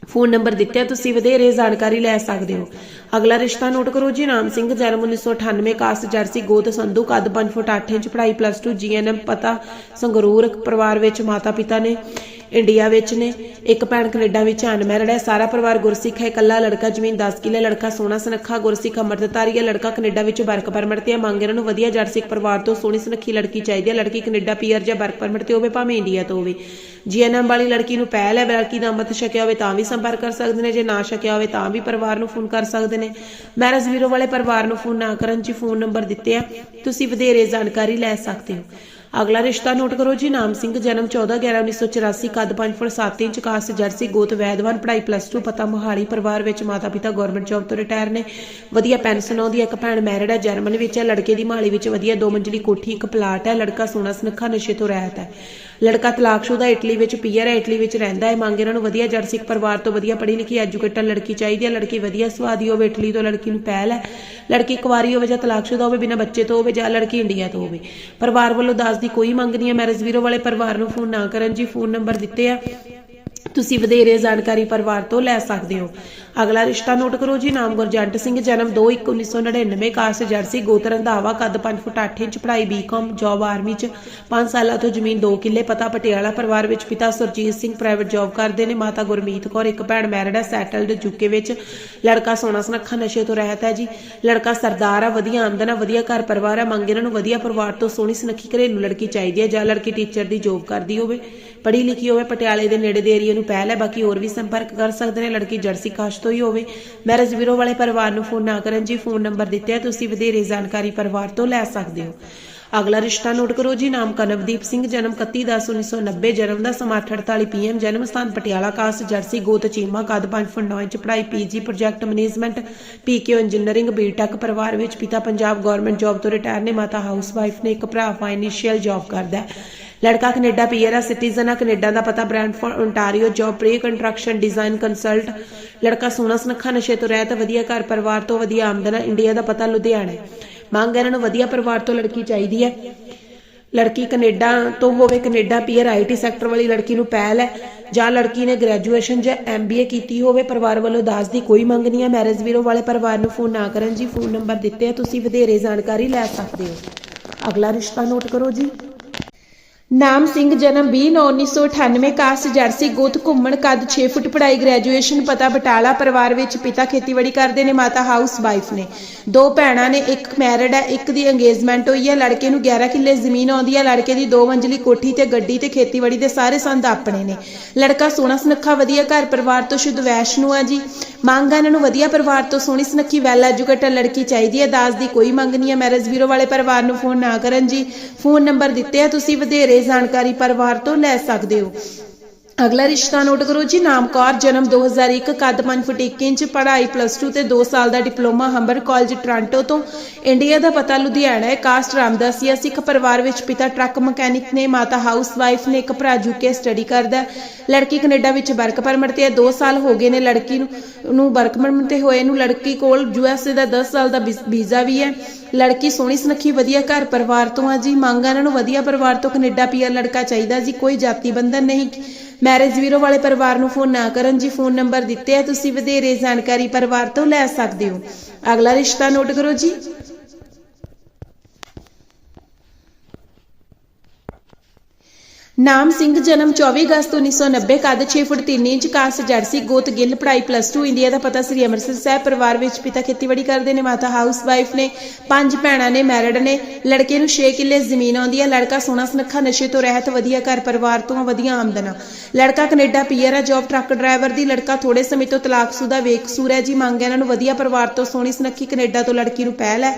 ਫੋਨ ਨੰਬਰ ਦਿੱਤਾ ਤੁਸੀਂ ਵਧੇਰੇ ਜਾਣਕਾਰੀ ਲੈ ਸਕਦੇ ਹੋ। ਅਗਲਾ ਰਿਸ਼ਤਾ ਨੋਟ ਕਰੋ ਜੀ, ਰਾਮ ਸਿੰਘ, ਜਨਮ 1998 ਕਾਸਟ ਜਰਸੀ, ਗੋਤ ਸੰਧੂ, ਕੱਦ 5 ਫੁੱਟ 8 ਇੰਚ, ਪੜ੍ਹਾਈ ਪਲੱਸ 2 ਜੀਐਨਐਮ, ਪਤਾ ਸੰਗਰੂਰ ਪਰਿਵਾਰ ਵਿੱਚ ਮਾਤਾ ਪਿਤਾ ਨੇ। ਇੰਡੀਆ ਵਿੱਚ ਨੇ। ਇੱਕ ਭੈਣ ਕੈਨੇਡਾ ਵਿੱਚ ਅਨਮੈਰਿਡ ਹੈ। ਸਾਰਾ ਪਰਿਵਾਰ ਗੁਰਸਿੱਖ ਹੈ। ਇਕੱਲਾ ਲੜਕਾ, ਜ਼ਮੀਨ 10 ਕਿੱਲੇ, ਲੜਕਾ ਸੋਹਣਾ, ਸੁਨੱਖਾ, ਗੁਰਸਿੱਖ, ਅੰਮ੍ਰਿਤਧਾਰੀ ਹੈ। ਲੜਕਾ ਕੈਨੇਡਾ ਵਿੱਚ ਵਰਕ ਪਰਮਿਟ ਤੇ ਮੰਗ ਇਹਨਾਂ ਨੂੰ ਵਧੀਆ ਜੱਟ ਸਿੱਖ ਪਰਿਵਾਰ ਤੋਂ ਸੋਹਣੀ, ਸੁਨੱਖੀ ਲੜਕੀ ਚਾਹੀਦੀ ਹੈ। ਲੜਕੀ ਕੈਨੇਡਾ ਪੀਆਰ ਜਾਂ ਵਰਕ ਪਰਮਿਟ ਤੇ ਹੋਵੇ, ਭਾਵੇਂ ਇੰਡੀਆ ਤੋਂ ਹੋਵੇ। ਜੀਐਨਐਮ ਵਾਲੀ ਲੜਕੀ ਨੂੰ ਪਹਿਲ ਹੈ। ਲੜਕੀ ਦਾ ਅੰਮ੍ਰਿਤ ਛਕਿਆ ਹੋਵੇ ਤਾਂ ਵੀ ਸੰਪਰਕ ਕਰ ਸਕਦੇ ਨੇ। ਜੇ ਨਾ ਛਕਿਆ ਹੋਵੇ ਤਾਂ ਵੀ ਪਰਿਵਾਰ ਨੂੰ ਫੋਨ ਕਰ ਸਕਦੇ ਨੇ। ਮੈਰਿਜ ਵੀਰੋ ਵਾਲੇ ਪਰਿਵਾਰ ਨੂੰ ਫੋਨ ਨਾ ਕਰਨ ਜੀ ਫੋਨ ਨੰਬਰ ਦਿੱਤੇ ਆ। ਤੁਸੀਂ ਵਧੇਰੇ ਜਾਣਕਾਰੀ ਲੈ ਸਕਦੇ ਹੋ। ਅਗਲਾ ਰਿਸ਼ਤਾ ਨੋਟ ਕਰੋ ਜੀ, ਨਾਮ ਸਿੰਘ, ਜਨਮ 14 11 1984 ਕੱਦ 5 ਫੁੱਟ 7 ਇੰਚ, ਕਾਸ, ਜਰਸੀ, ਗੋਤ, ਵੈਦਵਾਨ, ਪੜ੍ਹਾਈ ਪਲੱਸ 2 ਪਤਾ ਮੋਹਾਲੀ, ਪਰਿਵਾਰ ਵਿੱਚ ਮਾਤਾ ਪਿਤਾ ਗਵਰਨਮੈਂਟ ਜੌਬ ਤੋਂ ਰਿਟਾਇਰ ਨੇ। ਵਧੀਆ ਪੈਨਸ਼ਨ ਆਉਂਦੀ ਹੈ, ਇੱਕ ਭੈਣ ਮੈਰਿਡ ਹੈ, ਜਰਮਨ ਵਿੱਚ ਹੈ, ਲੜਕੇ ਦੀ ਮੋਹਾਲੀ ਵਿੱਚ ਵਧੀਆ, ਦੋ ਮੰਜ਼ਲੀ ਕੋਠੀ, ਇੱਕ ਪਲਾਟ ਹੈ, ਲੜਕਾ ਸੋਹਣਾ, ਸੁਨੱਖਾ, ਨਸ਼ੇ ਤੋਂ ਰਹਿਤ ਹੈ। ਲੜਕਾ ਤਲਾਕਸ਼ੁਦਾ ਇਟਲੀ ਵਿੱਚ, ਪੀਅਰ ਹੈ, ਇਟਲੀ ਵਿੱਚ ਰਹਿੰਦਾ ਹੈ, ਮੰਗ ਇਹਨਾਂ ਨੂੰ ਵਧੀਆ ਜੱਟ ਸਿੱਖ ਪਰਿਵਾਰ ਤੋਂ ਵਧੀਆ ਪੜ੍ਹੀ ਲਿਖੀ ਐਜੂਕੇਟਡ ਲੜਕੀ ਚਾਹੀਦੀ ਹੈ, ਲੜਕੀ ਵਧੀਆ ਸੁਆਦੀ ਹੋਵੇ, ਇਟਲੀ ਤੋਂ ਲੜਕੀ ਨੂੰ ਪਹਿਲ ਹੈ, ਲੜਕੀ ਕੁਆਰੀ ਹੋਵੇ ਜਾਂ ਤਲਾਕਸ਼ੁਦਾ ਹੋਵੇ, ਬਿਨਾਂ ਬੱਚੇ ਤੋਂ ਹੋਵੇ ਜਾਂ ਲੜਕੀ ਇੰਡੀਆ ਤੋਂ ਹੋਵੇ। ਪਰਿਵਾਰ ਵੱਲੋਂ ਦਾਜ ਦੀ ਕੋਈ ਮੰਗ ਨਹੀਂ ਹੈ ਮੈਰਿਜ ਵੀਰੋ ਵਾਲੇ ਪਰਿਵਾਰ ਨੂੰ ਫੋਨ ਨਾ ਕਰਨ ਜੀ, ਫੋਨ ਨੰਬਰ ਦਿੱਤੇ ਆ। ਤੁਸੀਂ ਵਧੇਰੇ ਜਾਣਕਾਰੀ ਪਰਿਵਾਰ ਤੋਂ ਲੈ ਸਕਦੇ ਹੋ। ਅਗਲਾ ਰਿਸ਼ਤਾ ਨੋਟ ਕਰੋ ਜੀ ਨਾਮ ਗੁਰਜੰਟ ਸਿੰਘ, ਜਨਮ 2/1/1999 ਕਾਸਟ ਜਰਸੀ ਗੋਤਰ ਰੰਧਾਵਾ ਕੱਦ 5 ਫੁੱਟ 8 ਇੰਚ, ਪੜ੍ਹਾਈ ਬੀਕਾਮ ਜੌਬ ਆਰਮੀ ਚ 5 ਸਾਲਾਂ ਤੋਂ ਜ਼ਮੀਨ 2 ਕਿੱਲੇ, ਪਤਾ ਪਟਿਆਲਾ ਪਰਿਵਾਰ ਵਿੱਚ ਪਿਤਾ ਸੁਰਜੀਤ ਸਿੰਘ ਪ੍ਰਾਈਵੇਟ ਜੌਬ ਕਰਦੇ ਨੇ, ਮਾਤਾ ਗੁਰਮੀਤ ਕੌਰ, ਇੱਕ ਭੈਣ ਮੈਰਿਡ ਹੈ ਸੈਟਲਡ ਯੂਕੇ ਵਿੱਚ, ਲੜਕਾ ਸੋਹਣਾ ਸੁਨੱਖਾ, ਨਸ਼ੇ ਤੋਂ ਰਹਿਤ ਹੈ ਜੀ, ਲੜਕਾ ਸਰਦਾਰ ਆ, ਵਧੀਆ ਆਮਦਨ ਆ, ਵਧੀਆ ਘਰ ਪਰਿਵਾਰ ਆ, ਮੰਗ ਇਹਨਾਂ ਨੂੰ ਵਧੀਆ ਪਰਿਵਾਰ ਤੋਂ ਸੋਹਣੀ ਸੁਨੱਖੀ ਘਰੇਲੂ ਲੜਕੀ ਚਾਹੀਦੀ ਹੈ ਜਾਂ ਲੜਕੀ ਟੀਚਰ ਦੀ ਜੋਬ ਕਰਦੀ ਹੋਵੇ, ਪੜ੍ਹੀ ਲਿਖੀ ਹੋਵੇ, ਪਟਿਆਲੇ ਦੇ ਨੇੜੇ ਦੇ ਏਰੀਆ ਨੂੰ ਪਹਿਲ ਹੈ ਬਾਕੀ ਹੋਰ ਵੀ ਸੰਪਰਕ ਕਰ ਸਕਦੇ ਨੇ, ਲੜਕੀ ਜਰਸੀ ਕਾਸ਼ ਤੋਂ ਹੀ ਹੋਵੇ। ਮੈਰਿਜ ਬਿਊਰੋ ਵਾਲੇ ਪਰਿਵਾਰ ਨੂੰ ਫੋਨ ਨਾ ਕਰਨ ਜੀ, ਫੋਨ ਨੰਬਰ ਦਿੱਤੇ ਆ, ਤੁਸੀਂ ਵਧੇਰੇ ਜਾਣਕਾਰੀ ਪਰਿਵਾਰ ਤੋਂ ਲੈ ਸਕਦੇ ਹੋ। ਅਗਲਾ ਰਿਸ਼ਤਾ ਨੋਟ ਕਰੋ ਜੀ, ਨਾਮ ਕਨਵਦੀਪ ਸਿੰਘ, ਜਨਮ 31/10/1990 ਜਨਮ ਦਾ ਸਮਾਂ 48 ਪੀਐਮ, ਜਨਮ ਸਥਾਨ ਪਟਿਆਲਾ ਕਾਸਟ ਜਰਸੀ, ਗੋਤ, ਚੀਮਾ, ਕਦ 5 ਫੁੱਟ 9 ਇੰਚ, ਪੜ੍ਹਾਈ ਪੀਜੀ, ਪ੍ਰੋਜੈਕਟ ਮੈਨੇਜਮੈਂਟ ਪੀਕੇਓ ਇੰਜੀਨੀਅਰਿੰਗ, ਬੀਟੈਕ ਪਰਿਵਾਰ ਵਿੱਚ ਪਿਤਾ ਪੰਜਾਬ ਗਵਰਨਮੈਂਟ ਜੌਬ ਤੋਂ ਰਿਟਾਇਰ ਨੇ, ਮਾਤਾ ਹਾਊਸਵਾਈਫ ਨੇ, ਇੱਕ ਭਰਾ ਫਾਈਨੈਂਸ਼ੀਅਲ ਜੌਬ ਕਰਦਾ ਹੈ। ਲੜਕਾ ਕੈਨੇਡਾ, ਪੀਆਰ ਆ, ਸਿਟੀਜ਼ਨ ਆ, ਕੈਨੇਡਾ ਦਾ ਪਤਾ, Brantford Ontario job pre construction design consult ਲੜਕਾ ਸੋਹਣਾ ਸੁਨੱਖਾ, ਨਸ਼ੇ ਤੋਂ ਰਹਿਤ, ਵਧੀਆ ਘਰ ਪਰਿਵਾਰ ਤੋਂ ਵਧੀਆ ਆਮਦਨ ਇੰਡੀਆ ਦਾ ਪਤਾ ਲੁਧਿਆਣਾ ਹੈ। ਮੰਗ ਇਹਨਾਂ ਨੂੰ ਵਧੀਆ ਪਰਿਵਾਰ ਤੋਂ ਲੜਕੀ ਚਾਹੀਦੀ ਹੈ। ਲੜਕੀ ਕੈਨੇਡਾ ਤੋਂ ਹੋਵੇ, ਕੈਨੇਡਾ, ਪੀਆਰ ਆਈਟੀ ਸੈਕਟਰ ਵਾਲੀ ਲੜਕੀ ਨੂੰ ਪਹਿਲ ਹੈ, ਜਾਂ ਲੜਕੀ ਨੇ ਗ੍ਰੈਜੂਏਸ਼ਨ ਜਾਂ ਐਮਬੀਏ ਕੀਤੀ ਹੋਵੇ, ਪਰਿਵਾਰ ਵੱਲੋਂ ਦਾਜ ਦੀ ਕੋਈ ਮੰਗ ਨਹੀਂ ਹੈ। ਮੈਰਿਜ ਵੀਰੋ ਵਾਲੇ ਪਰਿਵਾਰ ਨੂੰ ਫੋਨ ਨਾ ਕਰਨ ਜੀ ਫੋਨ ਨੰਬਰ ਦਿੱਤੇ ਆ, ਤੁਸੀਂ ਵਧੇਰੇ ਜਾਣਕਾਰੀ ਲੈ ਸਕਦੇ ਹੋ। ਅਗਲਾ ਰਿਸ਼ਤਾ ਨੋਟ ਕਰੋ ਜੀ। ਨਾਮ ਸਿੰਘ, ਜਨਮ 20/9/1998 ਕਾਸਟ ਜਰਸੀ, ਗੋਤ, ਘੁੰਮਣ, ਕੱਦ 6 ਫੁੱਟ ਪੜਾਈ ਗ੍ਰੈਜੂਏਸ਼ਨ ਪਤਾ, ਬਟਾਲਾ, ਪਰਿਵਾਰ ਵਿੱਚ ਪਿਤਾ ਖੇਤੀਬਾੜੀ ਕਰਦੇ ਨੇ, ਮਾਤਾ ਹਾਊਸ ਵਾਈਫ ਨੇ। ਦੋ ਭੈਣਾਂ ਨੇ, ਇੱਕ ਮੈਰਿਡ ਹੈ, ਇੱਕ ਦੀ ਇੰਗੇਜਮੈਂਟ ਹੋਈ ਹੈ, ਲੜਕੇ ਨੂੰ 11 ਕਿੱਲੇ ਜ਼ਮੀਨ ਆਉਂਦੀ ਹੈ, ਲੜਕੇ ਦੀ ਦੋ ਮੰਜ਼ਲੀ ਕੋਠੀ ਤੇ ਗੱਡੀ ਤੇ ਖੇਤੀਬਾੜੀ ਦੇ ਸਾਰੇ ਸੰਦ ਆਪਣੇ ਨੇ। ਲੜਕਾ ਸੋਹਣਾ ਸੁਨੱਖਾ, ਵਧੀਆ ਘਰ ਪਰਿਵਾਰ ਤੋਂ ਸ਼ੁੱਧ ਵੈਸ਼ਨੂ ਆ ਜੀ। ਮੰਗ ਇਹਨਾਂ ਨੂੰ ਵਧੀਆ ਪਰਿਵਾਰ ਤੋਂ ਸੋਹਣੀ ਸੁਨੱਖੀ ਵੈਲ ਐਜੂਕੇਟਡ ਲੜਕੀ ਚਾਹੀਦੀ ਹੈ। ਦਾਸ ਦੀ ਕੋਈ ਮੰਗ ਨਹੀਂ ਹੈ ਮੈਰਿਜ ਬਿਊਰੋ ਵਾਲੇ ਪਰਿਵਾਰ ਨੂੰ ਫੋਨ ਨਾ ਕਰਨ ਜੀ। ਫੋਨ ਨੰਬਰ ਦਿੱਤੇ ਆ ਤੁਸੀਂ, ਵਧੇਰੇ ਜਾਣਕਾਰੀ ਪਰਿਵਾਰ ਤੋਂ ਲੈ ਸਕਦੇ ਹੋ। ਅਗਲਾ ਰਿਸ਼ਤਾ ਨੋਟ ਕਰੋ ਜੀ ਨਾਮ ਕੌਰ ਜਨਮ 2001 ਕੱਦ 5 ਫੁੱਟ 1 ਇੰਚ ਪੜ੍ਹਾਈ ਪਲੱਸ 2 ਤੇ 2 ਸਾਲ ਦਾ ਡਿਪਲੋਮਾ ਹੰਬਰ ਕਾਲਜ ਟ੍ਰਾਂਟੋ ਤੋਂ। ਇੰਡੀਆ ਦਾ ਪਤਾ ਲੁਧਿਆਣਾ ਹੈ, ਕਾਸਟ ਰਾਮਦਾਸੀਆ ਸਿੱਖ ਪਰਿਵਾਰ ਵਿੱਚ ਪਿਤਾ ਟਰੱਕ ਮਕੈਨਿਕ ਨੇ, ਮਾਤਾ ਹਾਊਸ ਵਾਈਫ ਨੇ, ਇੱਕ ਭਰਾ ਯੂਕੇ ਸਟੱਡੀ ਕਰਦਾ ਲੜਕੀ ਕੈਨੇਡਾ ਵਿੱਚ ਵਰਕ ਪਰਮਿਟ ਤੇ ਹੈ 2 ਸਾਲ ਹੋ ਗਏ ਨੇ ਲੜਕੀ ਨੂੰ ਨੂੰ ਵਰਕ ਪਰਮਿਟ ਤੇ ਹੋਏ ਨੂੰ, ਲੜਕੀ ਕੋਲ ਯੂਐਸਏ ਦਾ 10 ਸਾਲ ਦਾ ਵੀਜ਼- ਵੀਜ਼ਾ ਵੀ ਹੈ। ਲੜਕੀ ਸੋਹਣੀ ਸੁਨੱਖੀ, ਵਧੀਆ ਘਰ ਪਰਿਵਾਰ ਤੋਂ ਆ ਜੀ, ਮੰਗ ਇਹਨਾਂ ਨੂੰ ਵਧੀਆ ਪਰਿਵਾਰ ਤੋਂ ਕੈਨੇਡਾ ਪੀਆ ਲੜਕਾ ਚਾਹੀਦਾ ਜੀ, ਕੋਈ ਜਾਤੀ ਬੰਧਨ ਨਹੀਂ। ਮੈਰਿਜ ਵੀਰੋ ਵਾਲੇ ਪਰਿਵਾਰ ਨੂੰ ਫੋਨ ਨਾ ਕਰਨ ਜੀ, ਫੋਨ ਨੰਬਰ ਦਿੱਤੇ ਆ, ਤੁਸੀਂ ਵਧੇਰੇ ਜਾਣਕਾਰੀ ਪਰਿਵਾਰ ਤੋਂ ਲੈ ਸਕਦੇ ਹੋ। ਅਗਲਾ ਰਿਸ਼ਤਾ ਨੋਟ ਕਰੋ ਜੀ। ਨਾਮ ਸਿੰਘ ਜਨਮ 24 ਅਗਸਤ 1990 ਕੱਦ 6 ਫੁੱਟ 3 ਇੰਚ ਕਾਸਟ ਜਰਸੀ ਗੋਤ ਗਿੱਲ, ਪੜ੍ਹਾਈ ਪਲੱਸ 2 ਇੰਡੀਆ ਦਾ ਪਤਾ ਸ੍ਰੀ ਅੰਮ੍ਰਿਤਸਰ ਸਾਹਿਬ, ਪਰਿਵਾਰ ਵਿੱਚ ਪਿਤਾ ਖੇਤੀਬਾੜੀ ਕਰਦੇ ਨੇ, ਮਾਤਾ ਹਾਊਸ ਵਾਈਫ ਨੇ, ਪੰਜ ਭੈਣਾਂ ਨੇ ਮੈਰਿਡ ਨੇ, ਲੜਕੇ ਨੂੰ 6 ਕਿੱਲੇ ਜ਼ਮੀਨ ਆਉਂਦੀ ਹੈ, ਲੜਕਾ ਸੋਹਣਾ ਸੁਨੱਖਾ, ਨਸ਼ੇ ਤੋਂ ਰਹਿਤ, ਵਧੀਆ ਘਰ ਪਰਿਵਾਰ ਤੋਂ ਵਧੀਆ ਆਮਦਨ ਆ। ਲੜਕਾ ਕੈਨੇਡਾ ਪੀਆਰ ਹੈ ਜੌਬ ਟਰੱਕ ਡਰਾਈਵਰ ਦੀ, ਲੜਕਾ ਥੋੜੇ ਸਮੇਂ ਤੋਂ ਤਲਾਕਸ਼ੁਦਾ ਵੇਖਸੂਰ ਹੈ, ਜੀ ਮੰਗ ਹੈ ਇਹਨਾਂ ਨੂੰ ਵਧੀਆ ਪਰਿਵਾਰ ਤੋਂ ਸੋਹਣੀ ਸੁਨੱਖੀ ਕੈਨੇਡਾ ਤੋਂ ਲੜਕੀ ਨੂੰ ਪਹਿਲ ਹੈ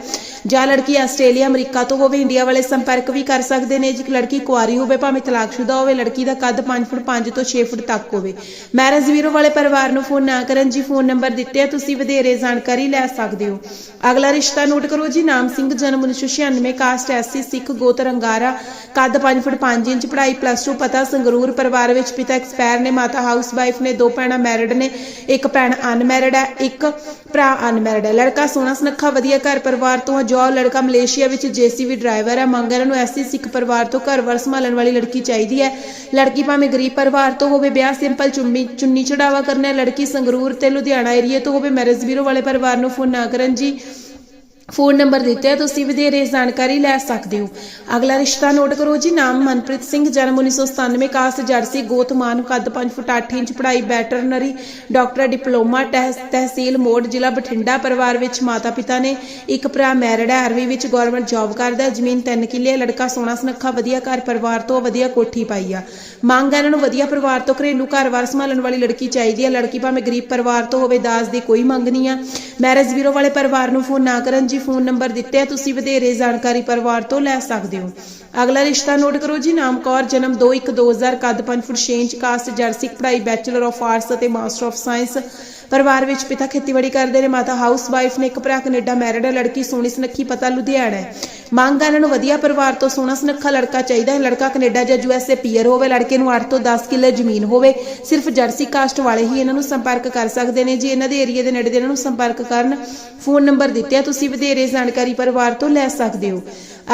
ਜਾਂ ਲੜਕੀ ਆਸਟ੍ਰੇਲੀਆ, ਅਮਰੀਕਾ ਤੋਂ ਹੋਵੇ, ਇੰਡੀਆ ਵਾਲੇ ਸੰਪਰਕ ਵੀ ਕਰ ਸਕਦੇ ਨੇ, ਜੇ ਲੜਕੀ ਕੁਆਰੀ ਹੋਵੇ, ਭਾਵੇਂ ਤਲਾਕ ਤਲਾਕਸ਼ੁਦਾ ਹੋਵੇ, ਲੜਕੀ ਦਾ ਕੱਦ 5 ਫੁੱਟ 5 ਤੋਂ 6 ਫੁੱਟ ਤੱਕ ਹੋਵੇ। ਮੈਰਿਜ ਵੀਰੋ ਵਾਲੇ ਪਰਿਵਾਰ ਨੂੰ ਫੋਨ ਨਾ ਕਰਨ ਜੀ, ਫੋਨ ਨੰਬਰ ਦਿੱਤੇ ਆ, ਤੁਸੀਂ ਵਧੇਰੇ ਜਾਣਕਾਰੀ ਲੈ ਸਕਦੇ ਹੋ। ਅਗਲਾ ਰਿਸ਼ਤਾ ਨੋਟ ਕਰੋ ਜੀ, ਨਾਮ ਸਿੰਘ, ਜਨਮ 1996 ਕਾਸਟ ਐਸਸੀ ਸਿੱਖ ਗੋਤ ਰੰਗਾਰਾ, ਕੱਦ 5 ਫੁੱਟ 5 ਇੰਚ, ਪੜ੍ਹਾਈ ਪਲੱਸ 2 ਪਤਾ, ਸੰਗਰੂਰ ਪਰਿਵਾਰ ਵਿੱਚ ਪਿਤਾ ਐਕਸਪਾਇਰ ਨੇ, ਮਾਤਾ ਹਾਊਸ ਵਾਈਫ ਨੇ, ਦੋ ਭੈਣਾਂ ਮੈਰਿਡ ਨੇ, ਇੱਕ ਭੈਣ ਅਨਮੈਰਿਡ ਹੈ, ਇੱਕ ਭਰਾ ਅਨਮੈਰਿਡ ਹੈ। ਲੜਕਾ ਸੋਹਣਾ ਸੁਨੱਖਾ, ਵਧੀਆ ਘਰ ਪਰਿਵਾਰ ਤੋਂ ਹੈ ਜੋ ਲੜਕਾ ਮਲੇਸ਼ੀਆ ਵਿੱਚ ਜੀਸੀਬੀ ਡਰਾਈਵਰ ਹੈ, ਮੰਗ ਇਹਨਾਂ ਨੂੰ ਐਸਸੀ ਸਿੱਖ ਪਰਿਵਾਰ ਤੋਂ ਘਰ ਵਾਰ ਸੰਭਾਲਣ ਵਾਲੀ ਲੜਕੀ ਚਾਹੀਦੀ ਚਾਹੀਦੀ ਹੈ। ਲੜਕੀ ਭਾਵੇਂ ਗਰੀਬ ਪਰਿਵਾਰ ਤੋਂ ਹੋਵੇ, ਵਿਆਹ ਸਿੰਪਲ ਚੁੰਮੀ ਚੁੰਨੀ ਚੜਾਵਾ ਕਰਨਾ ਲੜਕੀ ਸੰਗਰੂਰ ਤੇ ਲੁਧਿਆਣਾ ਏਰੀਏ ਤੋਂ ਹੋਵੇ, ਮੈਰਿਜ ਵੀਰੋ ਵਾਲੇ ਪਰਿਵਾਰ ਨੂੰ ਫੋਨ ਨਾ ਕਰਨ ਜੀ। ਫੋਨ ਨੰਬਰ ਦਿੱਤਾ ਆ, ਤੁਸੀਂ ਵਧੇਰੇ ਜਾਣਕਾਰੀ ਲੈ ਸਕਦੇ ਹੋ। ਅਗਲਾ ਰਿਸ਼ਤਾ ਨੋਟ ਕਰੋ ਜੀ, ਨਾਮ ਮਨਪ੍ਰੀਤ ਸਿੰਘ, ਜਨਮ 1997 ਕਾਸਟ ਜਰਸੀ, ਗੋਤ ਗੋਤਮਾਨ ਕੱਦ 5 ਫੁੱਟ 8 ਇੰਚ, ਪੜ੍ਹਾਈ ਵੈਟਰਨਰੀ, ਡਾਕਟਰ ਡਿਪਲੋਮਾ ਤਹਿ- ਤਹਿਸੀਲ ਮੋੜ, ਜ਼ਿਲ੍ਹਾ ਬਠਿੰਡਾ, ਪਰਿਵਾਰ ਵਿੱਚ ਮਾਤਾ ਪਿਤਾ ਨੇ, ਇੱਕ ਭਰਾ ਮੈਰਿਡ ਹੈ, ਅਰਵੀ ਵਿੱਚ ਗਵਰਨਮੈਂਟ ਜੌਬ ਕਰਦਾ ਜ਼ਮੀਨ 3 ਕਿੱਲੇ ਲੜਕਾ ਸੋਹਣਾ ਸੁਨੱਖਾ, ਵਧੀਆ ਘਰ ਪਰਿਵਾਰ ਤੋਂ ਵਧੀਆ ਕੋਠੀ ਪਾਈ ਆ। ਮੰਗ ਇਹਨਾਂ ਨੂੰ ਵਧੀਆ ਪਰਿਵਾਰ ਤੋਂ ਘਰੇਲੂ ਘਰ ਵਾਰ ਸੰਭਾਲਣ ਵਾਲੀ ਲੜਕੀ ਚਾਹੀਦੀ ਹੈ, ਲੜਕੀ ਭਾਵੇਂ ਗਰੀਬ ਪਰਿਵਾਰ ਤੋਂ ਹੋਵੇ, ਦਾਜ ਦੀ ਕੋਈ ਮੰਗ ਨਹੀਂ ਆ। ਮੈਰਿਜ ਬਿਊਰੋ ਵਾਲੇ ਪਰਿਵਾਰ ਨੂੰ ਫੋਨ ਨਾ ਕਰਨ ਜੀ ਫੋਨ ਨੰਬਰ ਦਿੱਤੇ ਆ, ਤੁਸੀਂ ਵਧੇਰੇ ਜਾਣਕਾਰੀ ਪਰਿਵਾਰ ਤੋਂ ਲੈ ਸਕਦੇ ਹੋ। ਅਗਲਾ ਰਿਸ਼ਤਾ ਨੋਟ ਕਰੋ ਜੀ, ਨਾਮ ਕੌਰ, ਜਨਮ 21/2000 ਕੱਦ 5 ਫੁੱਟ 6 ਇੰਚ, ਕਾਸਟ, ਜਰਸੀ, ਪੜ੍ਹਾਈ, ਬੈਚਲਰ ਆਫ ਆਰਟਸ ਅਤੇ ਮਾਸਟਰ ਆਫ ਸਾਇੰਸ। ਪਰਿਵਾਰ ਵਿੱਚ ਪਿਤਾ ਖੇਤੀਬਾੜੀ ਕਰਦੇ ਨੇ, ਮਾਤਾ ਹਾਊਸ ਵਾਈਫ ਨੇ, ਇੱਕ ਭਰਾ ਕੈਨੇਡਾ ਮੈਰਿਡ ਹੈ, ਲੜਕੀ ਸੋਹਣੀ ਸੁਨੱਖੀ ਪਤਾ ਲੁਧਿਆਣਾ ਹੈ। ਮੰਗ ਇਹਨਾਂ ਨੂੰ ਵਧੀਆ ਪਰਿਵਾਰ ਤੋਂ ਸੋਹਣਾ ਸੁਨੱਖਾ ਲੜਕਾ ਚਾਹੀਦਾ ਹੈ। ਲੜਕਾ ਕੈਨੇਡਾ ਜਾਂ ਯੂਐਸਏ ਪੀਅਰ ਹੋਵੇ, ਲੜਕੇ ਨੂੰ 8 ਤੋਂ 10 ਕਿੱਲੇ ਜ਼ਮੀਨ ਹੋਵੇ, ਸਿਰਫ ਜਰਸੀ ਕਾਸਟ ਵਾਲੇ ਹੀ ਇਹਨਾਂ ਨੂੰ ਸੰਪਰਕ ਕਰ ਸਕਦੇ ਨੇ। ਜੀ ਇਹਨਾਂ ਦੇ ਏਰੀਆ ਦੇ ਨੇੜੇ ਦੇ ਇਹਨਾਂ ਨੂੰ ਸੰਪਰਕ ਕਰਨ ਫੋਨ ਨੰਬਰ ਦਿੱਤੇ ਆ, ਤੁਸੀਂ ਵਧੇਰੇ ਜਾਣਕਾਰੀ ਪਰਿਵਾਰ ਤੋਂ ਲੈ ਸਕਦੇ ਹੋ।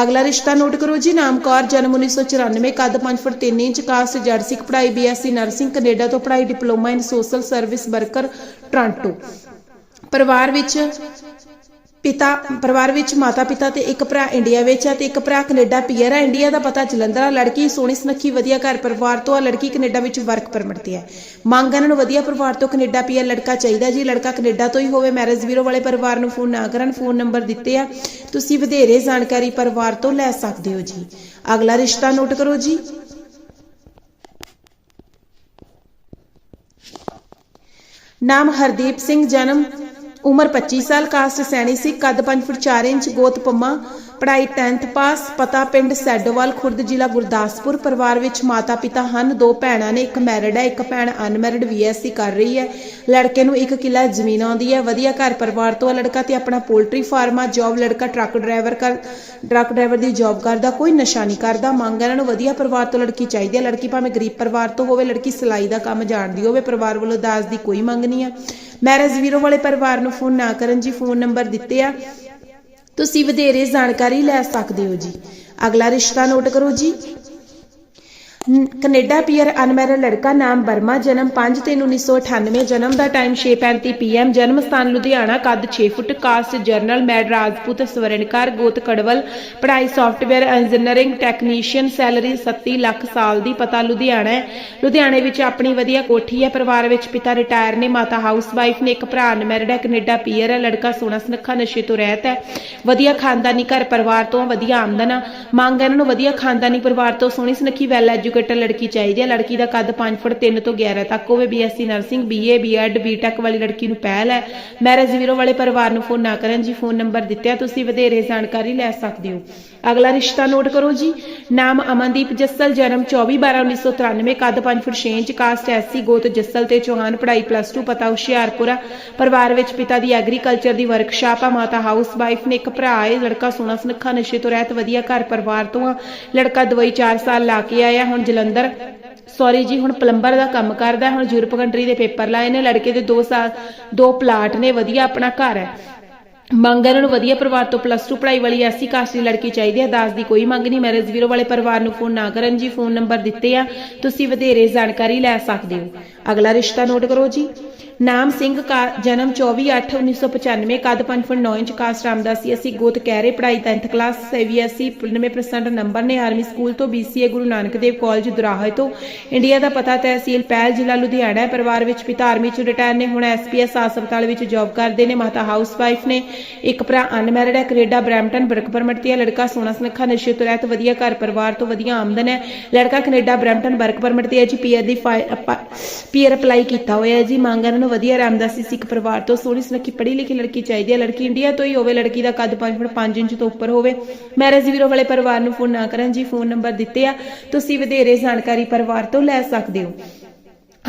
ਅਗਲਾ ਰਿਸ਼ਤਾ ਨੋਟ ਕਰੋ ਜੀ, ਨਾਮ ਕੌਰ, ਜਨਮ 1994 ਕੱਦ 5 ਫੁੱਟ 3 ਇੰਚ ਕਾਸਟ ਜਰਸੀ ਪੜ੍ਹਾਈ ਬੀਐਸਸੀ ਨਰਸਿੰਗ, ਕੈਨੇਡਾ ਤੋਂ ਪੜ੍ਹਾਈ, diploma in social service worker, Toronto. ਪਰਿਵਾਰ ਵਿੱਚ ਪਿਤਾ, ਪਰਿਵਾਰ ਵਿੱਚ ਮਾਤਾ ਪਿਤਾ ਤੇ ਇੱਕ ਭਰਾ ਇੰਡੀਆ ਵਿੱਚ ਹੈ ਤੇ ਇੱਕ ਭਰਾ ਕੈਨੇਡਾ ਪੀਅਰ ਹੈ। ਇੰਡੀਆ ਦਾ ਪਤਾ ਜਲੰਧਰ ਲੜਕੀ ਸੋਹਣੀ ਸੁਨੱਖੀ, ਵਧੀਆ ਘਰ ਪਰਿਵਾਰ ਤੋਂ ਆ, ਲੜਕੀ ਕੈਨੇਡਾ ਵਿੱਚ ਵਰਕ ਪਰਮਿਟ ਤੇ ਹੈ। ਮੰਗ ਇਹਨਾਂ ਨੂੰ ਵਧੀਆ ਪਰਿਵਾਰ ਤੋਂ ਕੈਨੇਡਾ ਪੀਅਰ ਲੜਕਾ ਚਾਹੀਦਾ ਜੀ, ਲੜਕਾ ਕੈਨੇਡਾ ਤੋਂ ਹੀ ਹੋਵੇ ਮੈਰਿਜ ਵੀਰੋ ਵਾਲੇ ਪਰਿਵਾਰ ਨੂੰ ਫੋਨ ਨਾ ਕਰਨ ਫੋਨ ਨੰਬਰ ਦਿੱਤੇ ਆ। ਤੁਸੀਂ ਵਧੇਰੇ ਜਾਣਕਾਰੀ ਪਰਿਵਾਰ ਤੋਂ ਲੈ ਸਕਦੇ ਹੋ ਜੀ। ਅਗਲਾ ਰਿਸ਼ਤਾ ਨੋਟ ਕਰੋ ਜੀ। ਨਾਮ ਹਰਦੀਪ ਸਿੰਘ, ਜਨਮ ਉਮਰ 25 ਸਾਲ, ਕਾਸਟ ਸੈਣੀ ਸੀ, ਕੱਦ 5 ਫੁੱਟ 4 ਇੰਚ, ਗੋਤ ਪੰਮਾ, ਪੜ੍ਹਾਈ 10th ਪਾਸ, ਪਤਾ ਪਿੰਡ ਸੈਡੋਵਾਲ, ਖੁਰਦ ਜ਼ਿਲ੍ਹਾ ਗੁਰਦਾਸਪੁਰ, ਪਰਿਵਾਰ ਵਿੱਚ ਮਾਤਾ ਪਿਤਾ ਹਨ, ਦੋ ਭੈਣਾਂ ਨੇ, ਇੱਕ ਮੈਰਿਡ ਹੈ, ਇੱਕ ਭੈਣ ਅਨਮੈਰਿਡ ਵੀਐਸਸੀ ਕਰ ਰਹੀ ਹੈ। ਲੜਕੇ ਨੂੰ ਇੱਕ ਕਿੱਲਾ ਜ਼ਮੀਨ ਆਉਂਦੀ ਹੈ, ਵਧੀਆ ਘਰ ਪਰਿਵਾਰ ਤੋਂ ਹੈ ਲੜਕਾ ਤੇ ਆਪਣਾ ਪੋਲਟਰੀ ਫਾਰਮ ਆ ਜੌਬ ਲੜਕਾ ਟਰੱਕ ਡਰਾਈਵਰ ਕਰ, ਟਰੱਕ ਡਰਾਈਵਰ ਦੀ ਜੌਬ ਕਰਦਾ, ਕੋਈ ਨਸ਼ਾ ਨਹੀਂ ਕਰਦਾ, ਮੰਗ ਇਹਨਾਂ ਨੂੰ ਵਧੀਆ ਪਰਿਵਾਰ ਤੋਂ ਲੜਕੀ ਚਾਹੀਦੀ ਹੈ, ਲੜਕੀ ਭਾਵੇਂ ਗਰੀਬ ਪਰਿਵਾਰ ਤੋਂ ਹੋਵੇ, ਲੜਕੀ ਸਿਲਾਈ ਦਾ ਕੰਮ ਜਾਣਦੀ ਹੋਵੇ, ਪਰਿਵਾਰ ਵੱਲੋਂ ਦਾਜ ਦੀ ਕੋਈ ਮੰਗ ਨਹੀਂ ਹੈ। ਮੈਰਿਜ ਵੀਰੋ ਵਾਲੇ ਪਰਿਵਾਰ ਨੂੰ ਫੋਨ ਨਾ ਕਰਨ ਜੀ, ਫੋਨ ਨੰਬਰ ਦਿੱਤੇ ਆ। ਤੁਸੀਂ ਵਧੇਰੇ ਜਾਣਕਾਰੀ ਲੈ ਸਕਦੇ ਹੋ ਜੀ। ਅਗਲਾ ਰਿਸ਼ਤਾ ਨੋਟ ਕਰੋ ਜੀ। ਕੈਨੇਡਾ ਪੀਅਰ ਅਨਮੈਰਿਡ ਲੜਕਾ ਨਾਮ ਵਰਮਾ, ਜਨਮ 5 3 1998 ਜਨਮ ਦਾ ਟਾਈਮ 6:35 ਪੀਐਮ ਜਨਮ ਸਥਾਨ ਲੁਧਿਆਣਾ, ਕੱਦ 6 ਫੁੱਟ, ਕਾਸਟ ਜਰਨਲ, ਮੈਡ ਰਾਜਪੂਤ ਸਵਰਨਕਾਰ, ਗੋਤ ਕੜਵਲ, ਪੜ੍ਹਾਈ software engineering technician salary 37 lakh ਸਾਲ ਦੀ, ਪਤਾ ਲੁਧਿਆਣਾ ਹੈ। ਲੁਧਿਆਣੇ ਵਿੱਚ ਆਪਣੀ ਵਧੀਆ ਕੋਠੀ ਹੈ, ਪਰਿਵਾਰ ਵਿੱਚ ਪਿਤਾ ਰਿਟਾਇਰ ਨੇ, ਮਾਤਾ ਹਾਊਸ ਵਾਈਫ ਨੇ, ਇੱਕ ਭਰਾ ਅਨਮੈਰਿਡ ਹੈ, ਕੈਨੇਡਾ ਪੀਅਰ ਹੈ, ਲੜਕਾ ਸੋਹਣਾ ਸੁਨੱਖਾ, ਨਸ਼ੇ ਤੋਂ ਰਹਿਤ ਹੈ। ਵਧੀਆ ਖਾਨਦਾਨੀ ਘਰ ਪਰਿਵਾਰ ਤੋਂ ਵਧੀਆ ਆਮਦਨ ਆ। ਮੰਗ ਇਹਨਾਂ ਨੂੰ ਵਧੀਆ ਖਾਨਦਾਨੀ ਪਰਿਵਾਰ ਤੋਂ ਸੋਹਣੀ ਸੁਨੱਖੀ ਵੈਲ ਐਜੂਕੇਟਡ ਲੜਕੀ ਚਾਹੀਦੀ ਹੈ। ਲੜਕੀ ਦਾ ਕੱਦ 5 ਫੁੱਟ 3 ਤੋਂ 11 ਤੱਕ ਹੋਵੇ। BSc nursing BA BEd BTech ਵਾਲੀ ਲੜਕੀ ਨੂੰ ਪਹਿਲ ਹੈ। ਮੈਰਿਜ ਵੀਰੋ ਵਾਲੇ ਪਰਿਵਾਰ ਨੂੰ ਫੋਨ ਨਾ ਕਰਨ ਜੀ। ਫੋਨ ਨੰਬਰ ਦਿੱਤੇ। ਤੁਸੀਂ ਵਧੇਰੇ ਜਾਣਕਾਰੀ ਲੈ ਸਕਦੇ ਹੋ। ਅਗਲਾ ਰਿਸ਼ਤਾ ਨੋਟ ਕਰੋ ਜੀ। ਨਾਮ ਅਮਨਦੀਪ ਜੱਸਲ, ਜਨਮ 24 12 1993 ਕੱਦ 5 ਫੁੱਟ 6 ਇੰਚ ਕਾਸਟ ਐਸਸੀ ਗੋਤ ਜੱਸਲ ਤੇ ਚੌਹਾਨ, ਪੜ੍ਹਾਈ ਪਲੱਸ 2 ਪਤਾ ਹੁਸ਼ਿਆਰਪੁਰਾ। ਪਰਿਵਾਰ ਵਿੱਚ ਪਿਤਾ ਦੀ ਐਗਰੀਕਲਚਰ ਦੀ ਵਰਕਸ਼ਾਪ ਆ। ਮਾਤਾ ਹਾਊਸ ਵਾਈਫ ਨੇ ਇੱਕ ਭਰਾ ਹੈ। ਲੜਕਾ ਸੋਹਣਾ ਸੁਨੱਖਾ, ਨਸ਼ੇ ਤੋਂ ਰਹਿਤ, ਵਧੀਆ ਘਰ ਪਰਿਵਾਰ ਤੋਂ ਆ। ਲੜਕਾ ਦਵਾਈ 4 ਸਾਲ ਲਾ ਕੇ ਆਇਆ। ਹੁਣ ਜਲੰਧਰ। ਸੌਰੀ ਜੀ, ਹੁਣ ਪਲੰਬਰ ਦਾ ਕੰਮ ਕਰਦਾ, ਹੁਣ ਯੂਰਪ ਕੰਟਰੀ ਦੇ ਪੇਪਰ ਲਾਏ ਨੇ, ਲੜਕੇ ਦੇ 2 ਸਾਲ, ਦੋ ਪਲਾਟ ਨੇ, ਵਧੀਆ ਆਪਣਾ ਘਰ ਹੈ। ਮੰਗ ਇਹਨਾਂ ਨੂੰ ਵਧੀਆ ਪਰਿਵਾਰ ਤੋਂ ਪਲੱਸ 2 ਪੜ੍ਹਾਈ ਵਾਲੀ ਐਸੀ ਕਾਸਟ ਦੀ ਲੜਕੀ ਚਾਹੀਦੀ ਹੈ, ਦਾਸ ਦੀ ਕੋਈ ਮੰਗ ਨਹੀਂ ਮੈਰਿਜ ਵੀਰੋ ਵਾਲੇ ਪਰਿਵਾਰ ਨੂੰ ਫੋਨ ਨਾ ਕਰਨ ਜੀ ਫੋਨ ਨੰਬਰ ਦਿੱਤੇ ਆ, ਤੁਸੀਂ ਵਧੇਰੇ ਜਾਣਕਾਰੀ ਲੈ ਸਕਦੇ ਹੋ। ਅਗਲਾ ਰਿਸ਼ਤਾ ਨੋਟ ਕਰੋ ਜੀ। ਨਾਮ ਸਿੰਘ ਜਨਮ 24/8/1995 ਕੱਦ 5 ਫੁੱਟ 9 ਇੰਚ ਕਾਸਟ ਰਾਮਦਾਸੀ ਅਸੀਂ ਗੋਤ ਕਹਿਰੇ ਪੜ੍ਹਾਈ 10th ਕਲਾਸ ਸੀਬੀਐਸਈ 99% ਨੰਬਰ ਨੇ ਆਰਮੀ ਸਕੂਲ ਤੋਂ BCA ਗੁਰੂ ਨਾਨਕ ਦੇਵ ਕਾਲਜ ਦੁਰਾਹਾ ਤੋਂ। ਇੰਡੀਆ ਦਾ ਪਤਾ ਤਹਿਸੀਲ ਪਹਿਲ ਜ਼ਿਲ੍ਹਾ ਲੁਧਿਆਣਾ ਹੈ। ਪਰਿਵਾਰ ਵਿੱਚ ਪਿਤਾ ਆਰਮੀ ਚ ਰਿਟਾਇਰ ਨੇ, ਹੁਣ ਐਸਪੀਐਸ ਹਸਪਤਾਲ ਵਿੱਚ ਜੌਬ ਕਰਦੇ ਨੇ। ਮਾਤਾ ਹਾਊਸਵਾਈਫ ਨੇ, ਇੱਕ ਭਰਾ ਅਨਮੈਰਿਡ ਹੈ। ਕੈਨੇਡਾ, ਬਰੈਂਪਟਨ ਵਰਕ ਪਰਮਿਟ ਤੇ ਲੜਕਾ ਸੋਨਾ ਸੁਨੱਖਾ ਨਸ਼ੇ ਤੋਂ ਰਹਿਤ, ਵਧੀਆ ਘਰ ਪਰਿਵਾਰ ਤੋਂ ਵਧੀਆ ਆਮਦਨ ਹੈ। ਲੜਕਾ ਕੈਨੇਡਾ, ਬਰੈਂਪਟਨ ਵਰਕ ਪਰਮਿਟ ਤੇ ਹੈ ਜੀ ਪੀਆਰ ਦੀ ਪੀਆਰ ਅਪਲਾਈ ਕੀਤਾ ਹੋਇਆ ਹੈ ਜੀ। ਮੰਗ ਇਹਨਾਂ ਨੂੰ ਵਧੀਆ ਰਾਮਦਾਸੀ ਸਿੱਖ ਪਰਿਵਾਰ ਤੋਂ ਸੋਹਣੀ ਸੁਨੱਖੀ ਪੜ੍ਹੀ ਲਿਖੀ ਲੜਕੀ ਚਾਹੀਦੀ ਹੈ। ਲੜਕੀ ਇੰਡੀਆ ਤੋਂ ਹੀ ਹੋਵੇ, ਲੜਕੀ ਦਾ ਕੱਦ 5 ਫੁੱਟ 5 ਇੰਚ ਤੋਂ ਉੱਪਰ ਹੋਵੇ। ਮੈਰਿਜ ਵੀਰੋ ਵਾਲੇ ਪਰਿਵਾਰ ਨੂੰ ਫੋਨ ਨਾ ਕਰਨ ਜੀ ਫੋਨ ਨੰਬਰ ਦਿੱਤੇ ਆ। ਤੁਸੀਂ ਵਧੇਰੇ ਜਾਣਕਾਰੀ ਪਰਿਵਾਰ ਤੋਂ ਲੈ ਸਕਦੇ ਹੋ।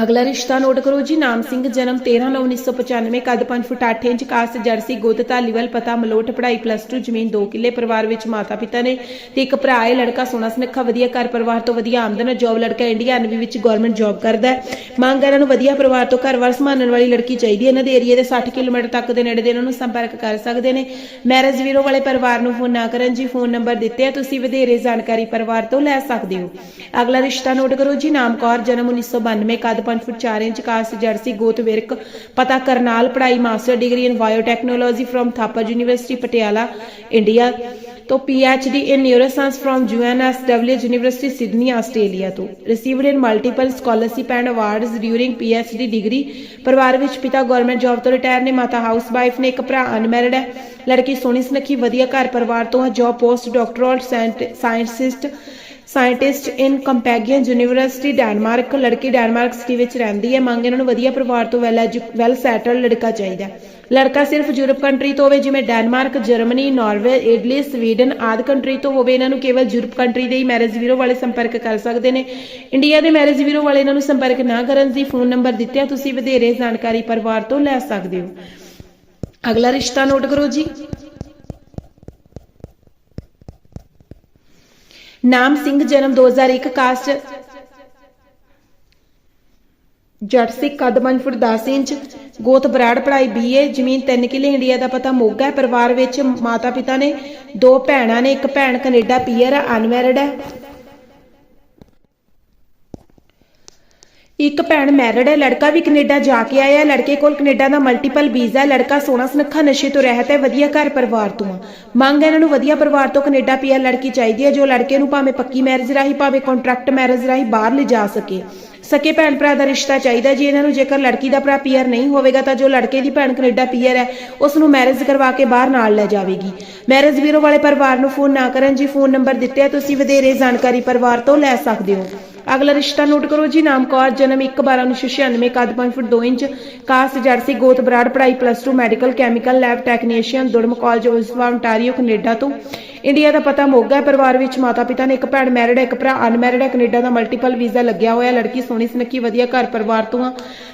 ਅਗਲਾ ਰਿਸ਼ਤਾ ਨੋਟ ਕਰੋ ਜੀ, ਨਾਮ ਸਿੰਘ, ਜਨਮ 13/9/1995 ਕੱਦ 5 ਫੁੱਟ 8 ਇੰਚ ਕਾਸਟ ਜਰਸੀ, ਗੋਤ ਧਾਲੀਵਾਲ ਪਤਾ, ਮਲੋਟ, ਪੜ੍ਹਾਈ ਪਲੱਸ 2 ਜ਼ਮੀਨ 2 ਕਿੱਲੇ, ਪਰਿਵਾਰ ਵਿੱਚ ਮਾਤਾ ਪਿਤਾ ਨੇ ਤੇ ਇੱਕ ਭਰਾ ਹੈ, ਲੜਕਾ ਸੋਨਾ ਸੁਨੱਖਾ, ਵਧੀਆ ਘਰ ਪਰਿਵਾਰ ਤੋਂ ਵਧੀਆ ਆਮਦਨ ਹੈ ਜੋਬ ਲੜਕਾ ਇੰਡੀਆ ਆਰਮੀ ਵਿੱਚ ਗਵਰਨਮੈਂਟ ਜੋਬ ਕਰਦਾ ਹੈ। ਮੰਗ ਇਹਨਾਂ ਨੂੰ ਵਧੀਆ ਪਰਿਵਾਰ ਤੋਂ ਘਰ-ਵਾਰ ਸੰਭਾਲਣ ਵਾਲੀ ਲੜਕੀ ਚਾਹੀਦੀ ਹੈ। ਇਹਨਾਂ ਦੇ ਏਰੀਆ ਦੇ 60 ਕਿਲੋਮੀਟਰ ਤੱਕ ਦੇ ਨੇੜੇ ਦੇ ਇਹਨਾਂ ਨੂੰ ਸੰਪਰਕ ਕਰ ਸਕਦੇ ਨੇ। ਮੈਰਿਜ ਵੀਰੋ ਵਾਲੇ ਪਰਿਵਾਰ ਨੂੰ ਫੋਨ ਨਾ ਕਰਨ ਜੀ ਫੋਨ ਨੰਬਰ ਦਿੱਤੇ ਆ, ਤੁਸੀਂ ਵਧੇਰੇ ਜਾਣਕਾਰੀ ਪਰਿਵਾਰ ਤੋਂ ਲੈ ਸਕਦੇ ਹੋ। ਅਗਲਾ ਰਿਸ਼ਤਾ ਨੋਟ ਕਰੋ ਜੀ, ਨਾਮ ਕੌਰ, ਜਨਮ 1992 ਕੱਦ 5 ਫੁੱਟ 4 ਇੰਚ ਕਾਸਟ ਜਰਸੀ ਗੋਤ ਵਿਰਕ, ਪਤਾ ਕਰਨਾਲ, ਪੜ੍ਹਾਈ master degree in biotechnology from Thapar university Patiala India ਤੋਂ PhD in neuroscience from UNSW university Sydney Australia ਤੋਂ। Received in multiple scholarship and awards during PhD degree ਪਰਿਵਾਰ ਵਿੱਚ ਪਿਤਾ ਗਵਰਨਮੈਂਟ ਜੌਬ ਤੋਂ retire ਨੇ, ਮਾਤਾ ਹਾਊਸ ਵਾਈਫ ਨੇ, ਇੱਕ ਭਰਾ ਅਨਮੈਰਿਡ ਹੈ। ਲੜਕੀ ਸੋਹਣੀ ਸੁਨੱਖੀ, ਵਧੀਆ ਘਰ ਪਰਿਵਾਰ ਤੋਂ ਹੈ। Job post doctoral scientist scientist in ਕੰਪੈਗੀਅਨ university Denmark ਲੜਕੀ ਡੈਨਮਾਰਕ ਸਿਟੀ ਵਿੱਚ ਰਹਿੰਦੀ ਹੈ। ਮੰਗ ਇਹਨਾਂ ਨੂੰ ਵਧੀਆ ਪਰਿਵਾਰ ਤੋਂ ਵੈਲ ਵੈਲ ਸੈਟਲ ਲੜਕਾ ਚਾਹੀਦਾ ਲੜਕਾ ਸਿਰਫ ਯੂਰਪ ਕੰਟਰੀ ਤੋਂ ਹੋਵੇ, ਜਿਵੇਂ Denmark Germany Norway Italy Sweden ਆਦਿ ਕੰਟਰੀ ਤੋਂ ਹੋਵੇ, ਇਹਨਾਂ ਨੂੰ ਕੇਵਲ ਯੂਰਪ ਕੰਟਰੀ ਦੇ ਹੀ ਮੈਰਿਜ ਵੀਰੋ ਵਾਲੇ ਸੰਪਰਕ ਕਰ ਸਕਦੇ ਨੇ। ਇੰਡੀਆ ਦੇ ਮੈਰਿਜ ਵੀਰੋ ਵਾਲੇ ਇਹਨਾਂ ਨੂੰ ਸੰਪਰਕ ਨਾ ਕਰਨ ਦੀ ਫੋਨ ਨੰਬਰ ਦਿੱਤੇ ਆ। ਤੁਸੀਂ ਵਧੇਰੇ ਜਾਣਕਾਰੀ ਪਰਿਵਾਰ ਤੋਂ ਲੈ ਸਕਦੇ ਹੋ। ਅਗਲਾ ਰਿਸ਼ਤਾ ਨੋਟ ਕਰੋ ਜੀ। ਨਾਮ ਸਿੰਘ ਜਨਮ 2001 ਕਾਸਟ। ਜੱਟ ਸਿੱਖ ਕੱਦ 5 ਫੁੱਟ 10 ਇੰਚ ਗੋਤ ਬਰਾੜ ਪੜ੍ਹਾਈ ਬੀਏ ਜ਼ਮੀਨ 3 ਕਿੱਲੇ ਇੰਡੀਆ ਦਾ ਪਤਾ ਮੋਗਾ ਪਰਿਵਾਰ ਵਿੱਚ ਮਾਤਾ ਪਿਤਾ ਨੇ, ਦੋ ਭੈਣਾਂ ਨੇ, ਇੱਕ ਭੈਣ ਕੈਨੇਡਾ, ਪੀਅਰ ਹੈ ਅਨਮੈਰਿਡ ਹੈ। ਇੱਕ ਭੈਣ ਮੈਰਿਡ ਹੈ, ਲੜਕਾ ਵੀ ਕੈਨੇਡਾ ਜਾ ਕੇ ਆਇਆ ਹੈ। ਲੜਕੇ ਕੋਲ ਕੈਨੇਡਾ ਦਾ ਮਲਟੀਪਲ ਵੀਜ਼ਾ ਹੈ। ਲੜਕਾ ਸੋਹਣਾ ਸੁਨੱਖਾ ਨਸ਼ੇ ਤੋਂ ਰਹਿਤ ਹੈ, ਵਧੀਆ ਘਰ ਪਰਿਵਾਰ ਤੋਂ ਆ। ਮੰਗ ਇਹਨਾਂ ਨੂੰ ਵਧੀਆ ਪਰਿਵਾਰ ਤੋਂ ਕੈਨੇਡਾ ਪੀਆਰ ਲੜਕੀ ਚਾਹੀਦੀ ਹੈ, ਜੋ ਲੜਕੇ ਨੂੰ ਭਾਵੇਂ ਪੱਕੀ ਮੈਰਿਜ ਰਾਹੀਂ, ਭਾਵੇਂ ਕੰਟਰੈਕਟ ਮੈਰਿਜ ਰਾਹੀਂ ਬਾਹਰ ਲਿਜਾ ਸਕੇ। ਸਕੇ ਭੈਣ ਭਰਾ ਦਾ ਰਿਸ਼ਤਾ ਚਾਹੀਦਾ ਜੀ ਇਹਨਾਂ ਨੂੰ ਜੇਕਰ ਲੜਕੀ ਦਾ ਭਰਾ ਪੀਅਰ ਨਹੀਂ ਹੋਵੇਗਾ, ਤਾਂ ਜੋ ਲੜਕੇ ਦੀ ਭੈਣ ਕੈਨੇਡਾ ਪੀਅਰ ਹੈ, ਉਸ ਨੂੰ ਮੈਰਿਜ ਕਰਵਾ ਕੇ ਬਾਹਰ ਨਾਲ ਲੈ ਜਾਵੇਗੀ। ਮੈਰਿਜ ਵੀਰੋ ਵਾਲੇ ਪਰਿਵਾਰ ਨੂੰ ਫੋਨ ਨਾ ਕਰਨ, ਜੀ ਫੋਨ ਨੰਬਰ ਦਿੱਤੇ ਆ, ਤੁਸੀਂ ਵਧੇਰੇ ਜਾਣਕਾਰੀ ਪਰਿਵਾਰ ਤੋਂ ਲੈ ਸਕਦੇ ਹੋ। ਅਗਲਾ ਰਿਸ਼ਤਾ ਨੋਟ ਕਰੋ ਜੀ, ਨਾਮ ਕੌਰ, ਜਨਮ 1/12/1996 ਕੱਦ 5 ਫੁੱਟ 2 ਇੰਚ ਕਾਸਟ ਜਰਸੀ, ਗੋਤ ਬਰਾੜ, ਪੜ੍ਹਾਈ plus 2 medical chemical lab technician Durham college Oshawa ontario, Canada ਤੋਂ। ਇੰਡੀਆ ਦਾ ਪਤਾ ਮੋਗਾ ਹੈ, ਪਰਿਵਾਰ ਵਿੱਚ ਮਾਤਾ ਪਿਤਾ ਨੇ ਇੱਕ ਭੈਣ ਮੈਰਿਡ ਹੈ, ਇੱਕ ਭਰਾ ਅਨਮੈਰਿਡ ਹੈ, ਕੈਨੇਡਾ ਦਾ ਮਲਟੀਪਲ ਵੀਜ਼ਾ ਲੱਗਿਆ ਹੋਇਆ, ਲੜਕੀ ਸੋਹਣੀ ਸੁਨੱਖੀ, ਵਧੀਆ ਘਰ ਪਰਿਵਾਰ ਤੋਂ ਆ।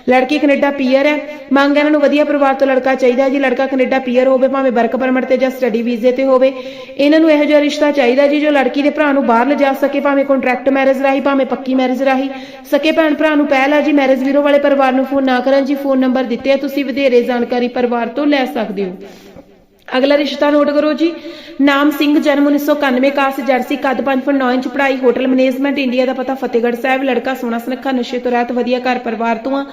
ਲੜਕੀ ਕੈਨੇਡਾ ਪੀਅਰ ਹੈ, ਮੰਗ ਇਹਨਾਂ ਨੂੰ ਵਧੀਆ ਪਰਿਵਾਰ ਤੋਂ ਲੜਕਾ ਚਾਹੀਦਾ ਜੀ ਲੜਕਾ ਕੈਨੇਡਾ ਪੀਅਰ ਹੋਵੇ, ਭਾਵੇਂ ਵਰਕ ਪਰਮਿਟ ਤੇ ਜਾਂ ਸਟੱਡੀ ਵੀਜ਼ੇ ਤੇ ਹੋਵੇ, ਇਹਨਾਂ ਨੂੰ ਇਹੋ ਜਿਹਾ ਰਿਸ਼ਤਾ ਚਾਹੀਦਾ ਜੀ, ਜੋ ਲੜਕੀ ਦੇ ਭਰਾ ਨੂੰ ਬਾਹਰ ਲਿਜਾ ਸਕੇ, ਭਾਵੇਂ ਕੰਟਰੈਕਟ ਮੈਰਿਜ ਰਾਹੀਂ, ਭਾਵੇਂ ਪੱਕੀ ਮੈਰਿਜ ਰਾਹੀਂ। ਸਕੇ ਭੈਣ ਭਰਾ ਨੂੰ ਪਹਿਲ ਆ ਜੀ ਮੈਰਿਜ ਵੀਰੋ ਵਾਲੇ ਪਰਿਵਾਰ ਨੂੰ ਫੋਨ ਨਾ ਕਰਨ ਜੀ ਫੋਨ ਨੰਬਰ ਦਿੱਤੇ ਆ, ਤੁਸੀਂ ਵਧੇਰੇ ਜਾਣਕਾਰੀ ਪਰਿਵਾਰ ਤੋਂ ਲੈ ਸਕਦੇ ਹੋ। ਅਗਲਾ ਰਿਸ਼ਤਾ ਨੋਟ ਕਰੋ ਜੀ, ਨਾਮ ਸਿੰਘ, ਜਨਮ 1991 ਕਾਸਟ ਜਰਸੀ, ਕੱਦ 5 ਫੁੱਟ 9 ਇੰਚ ਪੜਾਈ ਹੋਟਲ ਮੈਨੇਜਮੈਂਟ ਇੰਡੀਆ ਦਾ ਪਤਾ, ਫਤਿਹਗੜ੍ਹ ਸਾਹਿਬ, ਲੜਕਾ ਸੋਹਣਾ ਸੁਨੱਖਾ, ਨਸ਼ੇ ਤੋਂ ਰਹਿਤ, ਵਧੀਆ ਘਰ ਪਰਿਵਾਰ ਤੋਂ ਆ।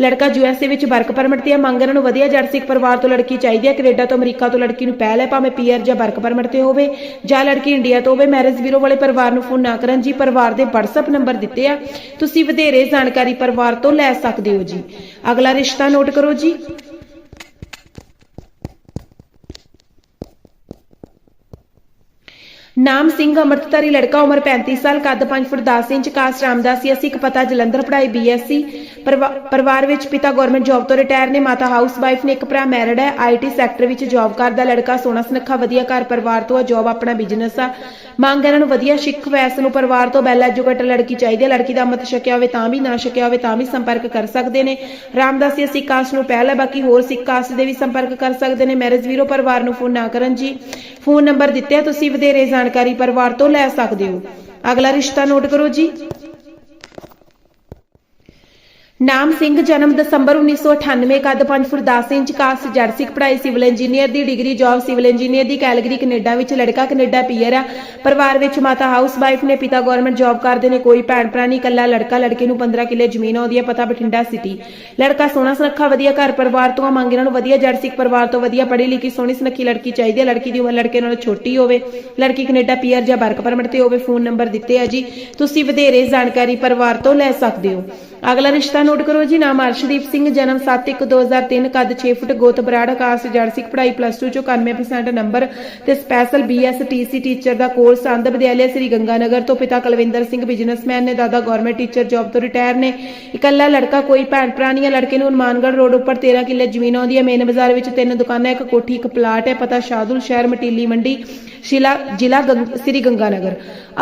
ਲੜਕਾ ਯੂਐਸਏ ਵਿੱਚ ਵਰਕ ਪਰਮਿਟ ਤੇ ਆ ਮੰਗ ਇਹਨਾਂ ਨੂੰ ਵਧੀਆ ਜਰਸੀ ਪਰਿਵਾਰ ਤੋਂ ਲੜਕੀ ਚਾਹੀਦੀ ਹੈ। ਕੈਨੇਡਾ ਤੋਂ ਅਮਰੀਕਾ ਤੋਂ ਲੜਕੀ ਨੂੰ ਪਹਿਲ ਹੈ, ਭਾਵੇਂ ਪੀਆਰ ਜਾਂ ਵਰਕ ਪਰਮਿਟ ਤੇ ਹੋਵੇ, ਜਾਂ ਲੜਕੀ ਇੰਡੀਆ ਤੋਂ ਹੋਵੇ। ਮੈਰਿਜ ਵੀਰੋ ਵਾਲੇ ਪਰਿਵਾਰ ਨੂੰ ਫੋਨ ਨਾ ਕਰਨ ਜੀ, ਪਰਿਵਾਰ ਦੇ WhatsApp ਨੰਬਰ ਦਿੱਤੇ ਆ। ਤੁਸੀਂ ਵਧੇਰੇ ਜਾਣਕਾਰੀ ਪਰਿਵਾਰ ਤੋਂ ਲੈ ਸਕਦੇ ਹੋ ਜੀ। ਅਗਲਾ ਰਿਸ਼ਤਾ ਨੋਟ ਕਰੋ ਜੀ। ਨਾਮ ਸਿੰਘ ਅੰਮ੍ਰਿਤਧਾਰੀ, ਲੜਕਾ ਉਮਰ 35 ਸਾਲ, ਕੱਦ 5 ਫੁੱਟ 10 ਇੰਚ ਕਾਸਟ ਰਾਮਦਾਸੀ, ਅਸੀਂ ਇੱਕ ਪਤਾ ਜਲੰਧਰ ਪੜ੍ਹਾਈ ਬੀਐਸਸੀ ਪਰਿਵਾਰ ਵਿੱਚ ਪਿਤਾ ਗਵਰਨਮੈਂਟ ਜੌਬ ਤੋਂ ਰਿਟਾਇਰ ਨੇ, ਮਾਤਾ ਹਾਊਸ ਵਾਈਫ ਨੇ, ਇੱਕ ਭਰਾ ਮੈਰਿਡ ਹੈ ਆਈਟੀ ਸੈਕਟਰ ਵਿੱਚ ਜੌਬ ਕਰਦਾ, ਲੜਕਾ ਸੋਹਣਾ ਸੁਨੱਖਾ, ਵਧੀਆ ਘਰ ਪਰਿਵਾਰ ਤੋਂ ਆ ਜੌਬ ਆਪਣਾ ਬਿਜ਼ਨਸ ਆ। ਮੰਗ ਇਹਨਾਂ ਨੂੰ ਵਧੀਆ ਸਿੱਖ ਵੈਸ ਨੂੰ, ਪਰਿਵਾਰ ਤੋਂ ਵੈਲ ਐਜੂਕੇਟਡ ਲੜਕੀ ਚਾਹੀਦੀ ਹੈ, ਲੜਕੀ ਦਾ ਮਤ ਛਕਿਆ ਹੋਵੇ ਤਾਂ ਵੀ ਨਾ ਛਕਿਆ ਹੋਵੇ ਤਾਂ ਵੀ ਸੰਪਰਕ ਕਰ ਸਕਦੇ ਨੇ। ਰਾਮਦਾਸੀ, ਅਸੀਂ ਕਾਸਟ ਨੂੰ ਪਹਿਲ ਹੈ, ਬਾਕੀ ਹੋਰ ਸਿੱਖ ਕਾਸਟ ਦੇ ਵੀ ਸੰਪਰਕ ਕਰ ਸਕਦੇ ਨੇ। ਮੈਰਿਜ ਵੀਰੋ, ਪਰਿਵਾਰ ਨੂੰ ਫੋਨ ਨਾ ਕਰਨ ਜੀ। ਫੋਨ ਨੰਬਰ ਦਿੱਤੇ ਤੁਸੀਂ, ਵਧੇਰੇ ਜਾਣਕਾਰੀ ਪਰਿਵਾਰ ਤੋਂ ਲੈ ਸਕਦੇ ਹੋ। ਅਗਲਾ ਰਿਸ਼ਤਾ ਨੋਟ ਕਰੋ ਜੀ। ਨਾਮ ਸਿੰਘ, ਜਨਮ ਦਸੰਬਰ 1998 ਕਦ 5 foot 10 inch, caste Jatt Sikh ਪੜ੍ਹਾਈ ਸਿਵਲ ਇੰਜੀਨੀਅਰ ਦੀ ਡਿਗਰੀ, ਜੌਬ, ਸਿਵਲ ਇੰਜੀਨੀਅਰ ਦੀ ਕੈਲਗਰੀ, ਕੈਨੇਡਾ ਵਿੱਚ ਲੜਕਾ, ਕੈਨੇਡਾ ਪੀਅਰ ਆ। ਪਰਿਵਾਰ ਵਿੱਚ ਮਾਤਾ ਹਾਊਸ ਵਾਈਫ ਨੇ, ਪਿਤਾ ਗਵਰਨਮੈਂਟ ਜੌਬ ਕਰਦੇ ਨੇ, ਕੋਈ ਭੈਣ ਭਰਾ ਨਹੀਂ, ਇਕੱਲਾ ਲੜਕਾ, ਲੜਕੇ ਨੂੰ 15 ਕਿੱਲੇ ਜ਼ਮੀਨ ਆਉਂਦੀ ਹੈ ਪਤਾ ਬਠਿੰਡਾ ਸਿਟੀ ਲੜਕਾ ਸੋਹਣਾ ਸੁਨੱਖਾ, ਵਧੀਆ ਘਰ ਪਰਿਵਾਰ ਤੋਂ ਆ, ਮੰਗ ਇਹਨਾਂ ਨੂੰ ਵਧੀਆ ਜੱਟ ਪਰਿਵਾਰ ਤੋਂ ਵਧੀਆ ਪੜ੍ਹੀ ਲਿਖੀ, ਸੋਹਣੀ ਸੁਨੱਖੀ ਲੜਕੀ ਚਾਹੀਦੀ ਹੈ ਲੜਕੀ ਦੀ ਉਮਰ ਲੜਕੇ ਨਾਲੋਂ ਛੋਟੀ ਹੋਵੇ। ਲੜਕੀ ਕੈਨੇਡਾ ਪੀਅਰ ਜਾਂ ਵਰਕ ਪਰਮਿਟ ਤੇ ਹੋਵੇ, ਫੋਨ ਨੰਬਰ ਦਿੱਤੇ ਆ ਜੀ। ਤੁਸੀਂ ਵਧੇਰੇ ਜਾਣਕਾਰੀ ਪਰਿਵਾਰ ਤੋਂ ਲੈ ਸਕਦੇ ਹੋ। ਅਗਲਾ ਰਿਸ਼ਤਾ ਨੋਟ ਕਰੋ ਜੀ, ਨਾਮ ਅਰਸ਼ਦੀਪ ਸਿੰਘ, ਜਨਮ 7/1/2003 ਕੱਦ 6 ਫੁੱਟ, ਗੋਤ ਬਰਾੜ ਕਾਸਟ ਜੜ ਪੜ੍ਹਾਈ ਪਲੱਸ 2 ਚੋਂ 91% ਨੰਬਰ ਤੇ ਸਪੈਸ਼ਲ ਬੀਐਸਟੀਸੀ ਟੀਚਰ ਦਾ ਕੋਰਸ ਅੰਧ ਵਿਦਿਆਲਿਆ ਸ੍ਰੀ ਗੰਗਾਨਗਰ ਤੋਂ ਪਿਤਾ ਕਲਵਿੰਦਰ ਸਿੰਘ ਬਿਜ਼ਨਸਮੈਨ ਨੇ ਦਾਦਾ ਗਵਰਨਮੈਂਟ ਟੀਚਰ ਜੌਬ ਤੋਂ ਰਿਟਾਇਰ ਨੇ। ਇਕੱਲਾ ਲੜਕਾ, ਕੋਈ ਭੈਣ ਭਰਾ ਨਹੀਂ ਹੈ। ਲੜਕੇ ਨੂੰ ਹਨੂਮਾਨਗੜ੍ਹ ਰੋਡ ਉੱਪਰ 13 ਕਿੱਲੇ ਜ਼ਮੀਨ ਆਉਂਦੀ ਹੈ। ਮੇਨ ਬਾਜ਼ਾਰ ਵਿੱਚ ਤਿੰਨ ਦੁਕਾਨਾਂ, ਇੱਕ ਕੋਠੀ, ਇੱਕ ਪਲਾਟ ਹੈ। ਪਤਾ ਸ਼ਾਦੁਲ ਸ਼ਹਿਰ, ਮਟੀਲੀ ਮੰਡੀ। ਸ਼ਿਲਾ, ਜ਼ਿਲ੍ਹਾ ਗੰਗ- ਸ੍ਰੀ ਗੰਗਾਨਗਰ।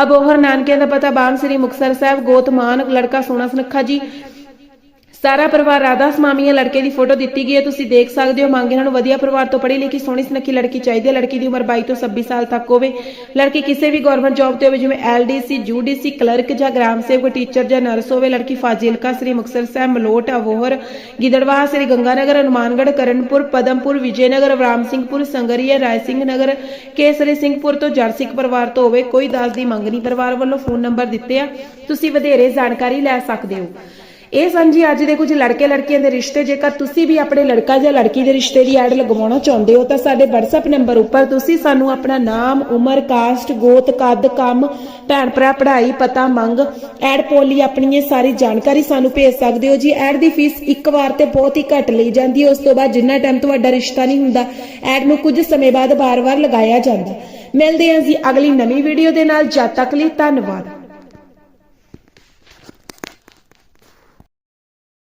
ਅਬੋਹਰ ਨਾਨਕਿਆਂ ਦਾ ਪਤਾ ਬਾਮ ਸ੍ਰੀ ਮੁਕਤਸਰ ਸਾਹਿਬ ਗੋਤਮਾਨ ਲੜਕਾ ਸੋਨਾ ਸੁਨੱਖਾ ਜੀ ਸਾਰਾ ਪਰਿਵਾਰ ਰਾਧਾ ਸਮਾਮੀਆ ਲੜਕੇ ਦੀ ਫੋਟੋ ਦਿੱਤੀ ਗਈ ਹੈ, ਤੁਸੀਂ ਦੇਖ ਸਕਦੇ ਹੋ, ਮੰਗ ਇਹਨਾਂ ਨੂੰ ਵਧੀਆ ਪਰਿਵਾਰ ਤੋਂ ਪੜ੍ਹੀ ਲਿਖੀ, ਸੋਹਣੀ ਸੁਨੱਖੀ ਲੜਕੀ ਚਾਹੀਦੀ ਹੈ, ਲੜਕੀ ਦੀ ਉਮਰ 22 ਤੋਂ 26 ਸਾਲ ਤੱਕ ਹੋਵੇ। ਲੜਕੀ ਕਿਸੇ ਵੀ ਗਵਰਨਮੈਂਟ ਜੌਬ ਤੇ ਹੋਵੇ, ਜਿਵੇਂ ਐਲਡੀਸੀ ਯੂਡੀਸੀ ਕਲਰਕ ਜਾਂ ਗ੍ਰਾਮ ਸੇਵਕ ਟੀਚਰ ਜਾਂ ਨਰਸ ਹੋਵੇ, ਲੜਕੀ ਫਾਜ਼ਿਲਕਾ, ਸ੍ਰੀ ਮੁਕਤਸਰ ਸਾਹਿਬ, ਮਲੋਟ, ਅਵੋਹਰ, ਗਿੱਦੜਵਾਹਾ, ਸ੍ਰੀ ਗੰਗਾਨਗਰ, ਹਨੂਮਾਨਗੜ੍ਹ, ਕਰਨਪੁਰ, ਪਦਮਪੁਰ, ਵਿਜੇਨਗਰ, ਰਾਮ ਸਿੰਘਪੁਰ ਸੰਗਰੀਆ ਰਾਏ ਸਿੰਘ ਨਗਰ ਕੇਸਰੀ ਸਿੰਘਪੁਰ ਤੋਂ ਜੜ ਪਰਿਵਾਰ ਤੋਂ ਹੋਵੇ, ਕੋਈ ਦਾਸ ਦੀ ਮੰਗ ਨਹੀਂ, ਪਰਿਵਾਰ ਵੱਲੋਂ ਫੋਨ ਨੰਬਰ ਦਿੱਤੇ ਆ। ਤੁਸੀਂ ਵਧੇਰੇ ਜਾਣਕਾਰੀ ਲੈ ਸਕਦੇ ਹੋ। ਇਹ ਸਨ ਜੀ, ਅੱਜ ਦੇ ਕੁਝ ਲੜਕੇ ਲੜਕੀਆਂ ਦੇ ਰਿਸ਼ਤੇ, ਜੇਕਰ ਤੁਸੀਂ ਵੀ ਆਪਣੇ ਲੜਕਾ ਜਾਂ ਲੜਕੀ ਦੇ ਰਿਸ਼ਤੇ ਦੀ ਐਡ ਲਗਵਾਉਣਾ ਚਾਹੁੰਦੇ ਹੋ, ਤਾਂ ਸਾਡੇ WhatsApp ਨੰਬਰ ਉੱਪਰ ਤੁਸੀਂ ਸਾਨੂੰ ਆਪਣਾ ਨਾਮ, ਉਮਰ ਕਾਸਟ ਗੋਤ, ਕੱਦ, ਕੰਮ, ਭੈਣ, ਭਰਾ, ਪੜ੍ਹਾਈ, ਪਤਾ, ਮੰਗ, ਐਡ ਪੋਲੀ ਆਪਣੀ ਇਹ ਸਾਰੀ ਜਾਣਕਾਰੀ ਸਾਨੂੰ ਭੇਜ ਸਕਦੇ ਹੋ ਜੀ। ਐਡ ਦੀ ਫੀਸ ਇੱਕ ਵਾਰ ਤੇ ਬਹੁਤ ਹੀ ਘੱਟ ਲਈ ਜਾਂਦੀ ਹੈ। ਉਸ ਤੋਂ ਬਾਅਦ ਜਿੰਨਾ ਟਾਈਮ ਤੁਹਾਡਾ ਰਿਸ਼ਤਾ ਨਹੀਂ ਹੁੰਦਾ, ਐਡ ਨੂੰ ਕੁਝ ਸਮੇਂ ਬਾਅਦ ਬਾਰ-ਬਾਰ ਲਗਾਇਆ ਜਾਂਦਾ। ਮਿਲਦੇ ਹਾਂ ਜੀ ਅਗਲੀ ਨਵੀਂ ਵੀਡੀਓ ਦੇ ਨਾਲ। ਜਦ ਤੱਕ ਲਈ ਧੰਨਵਾਦ।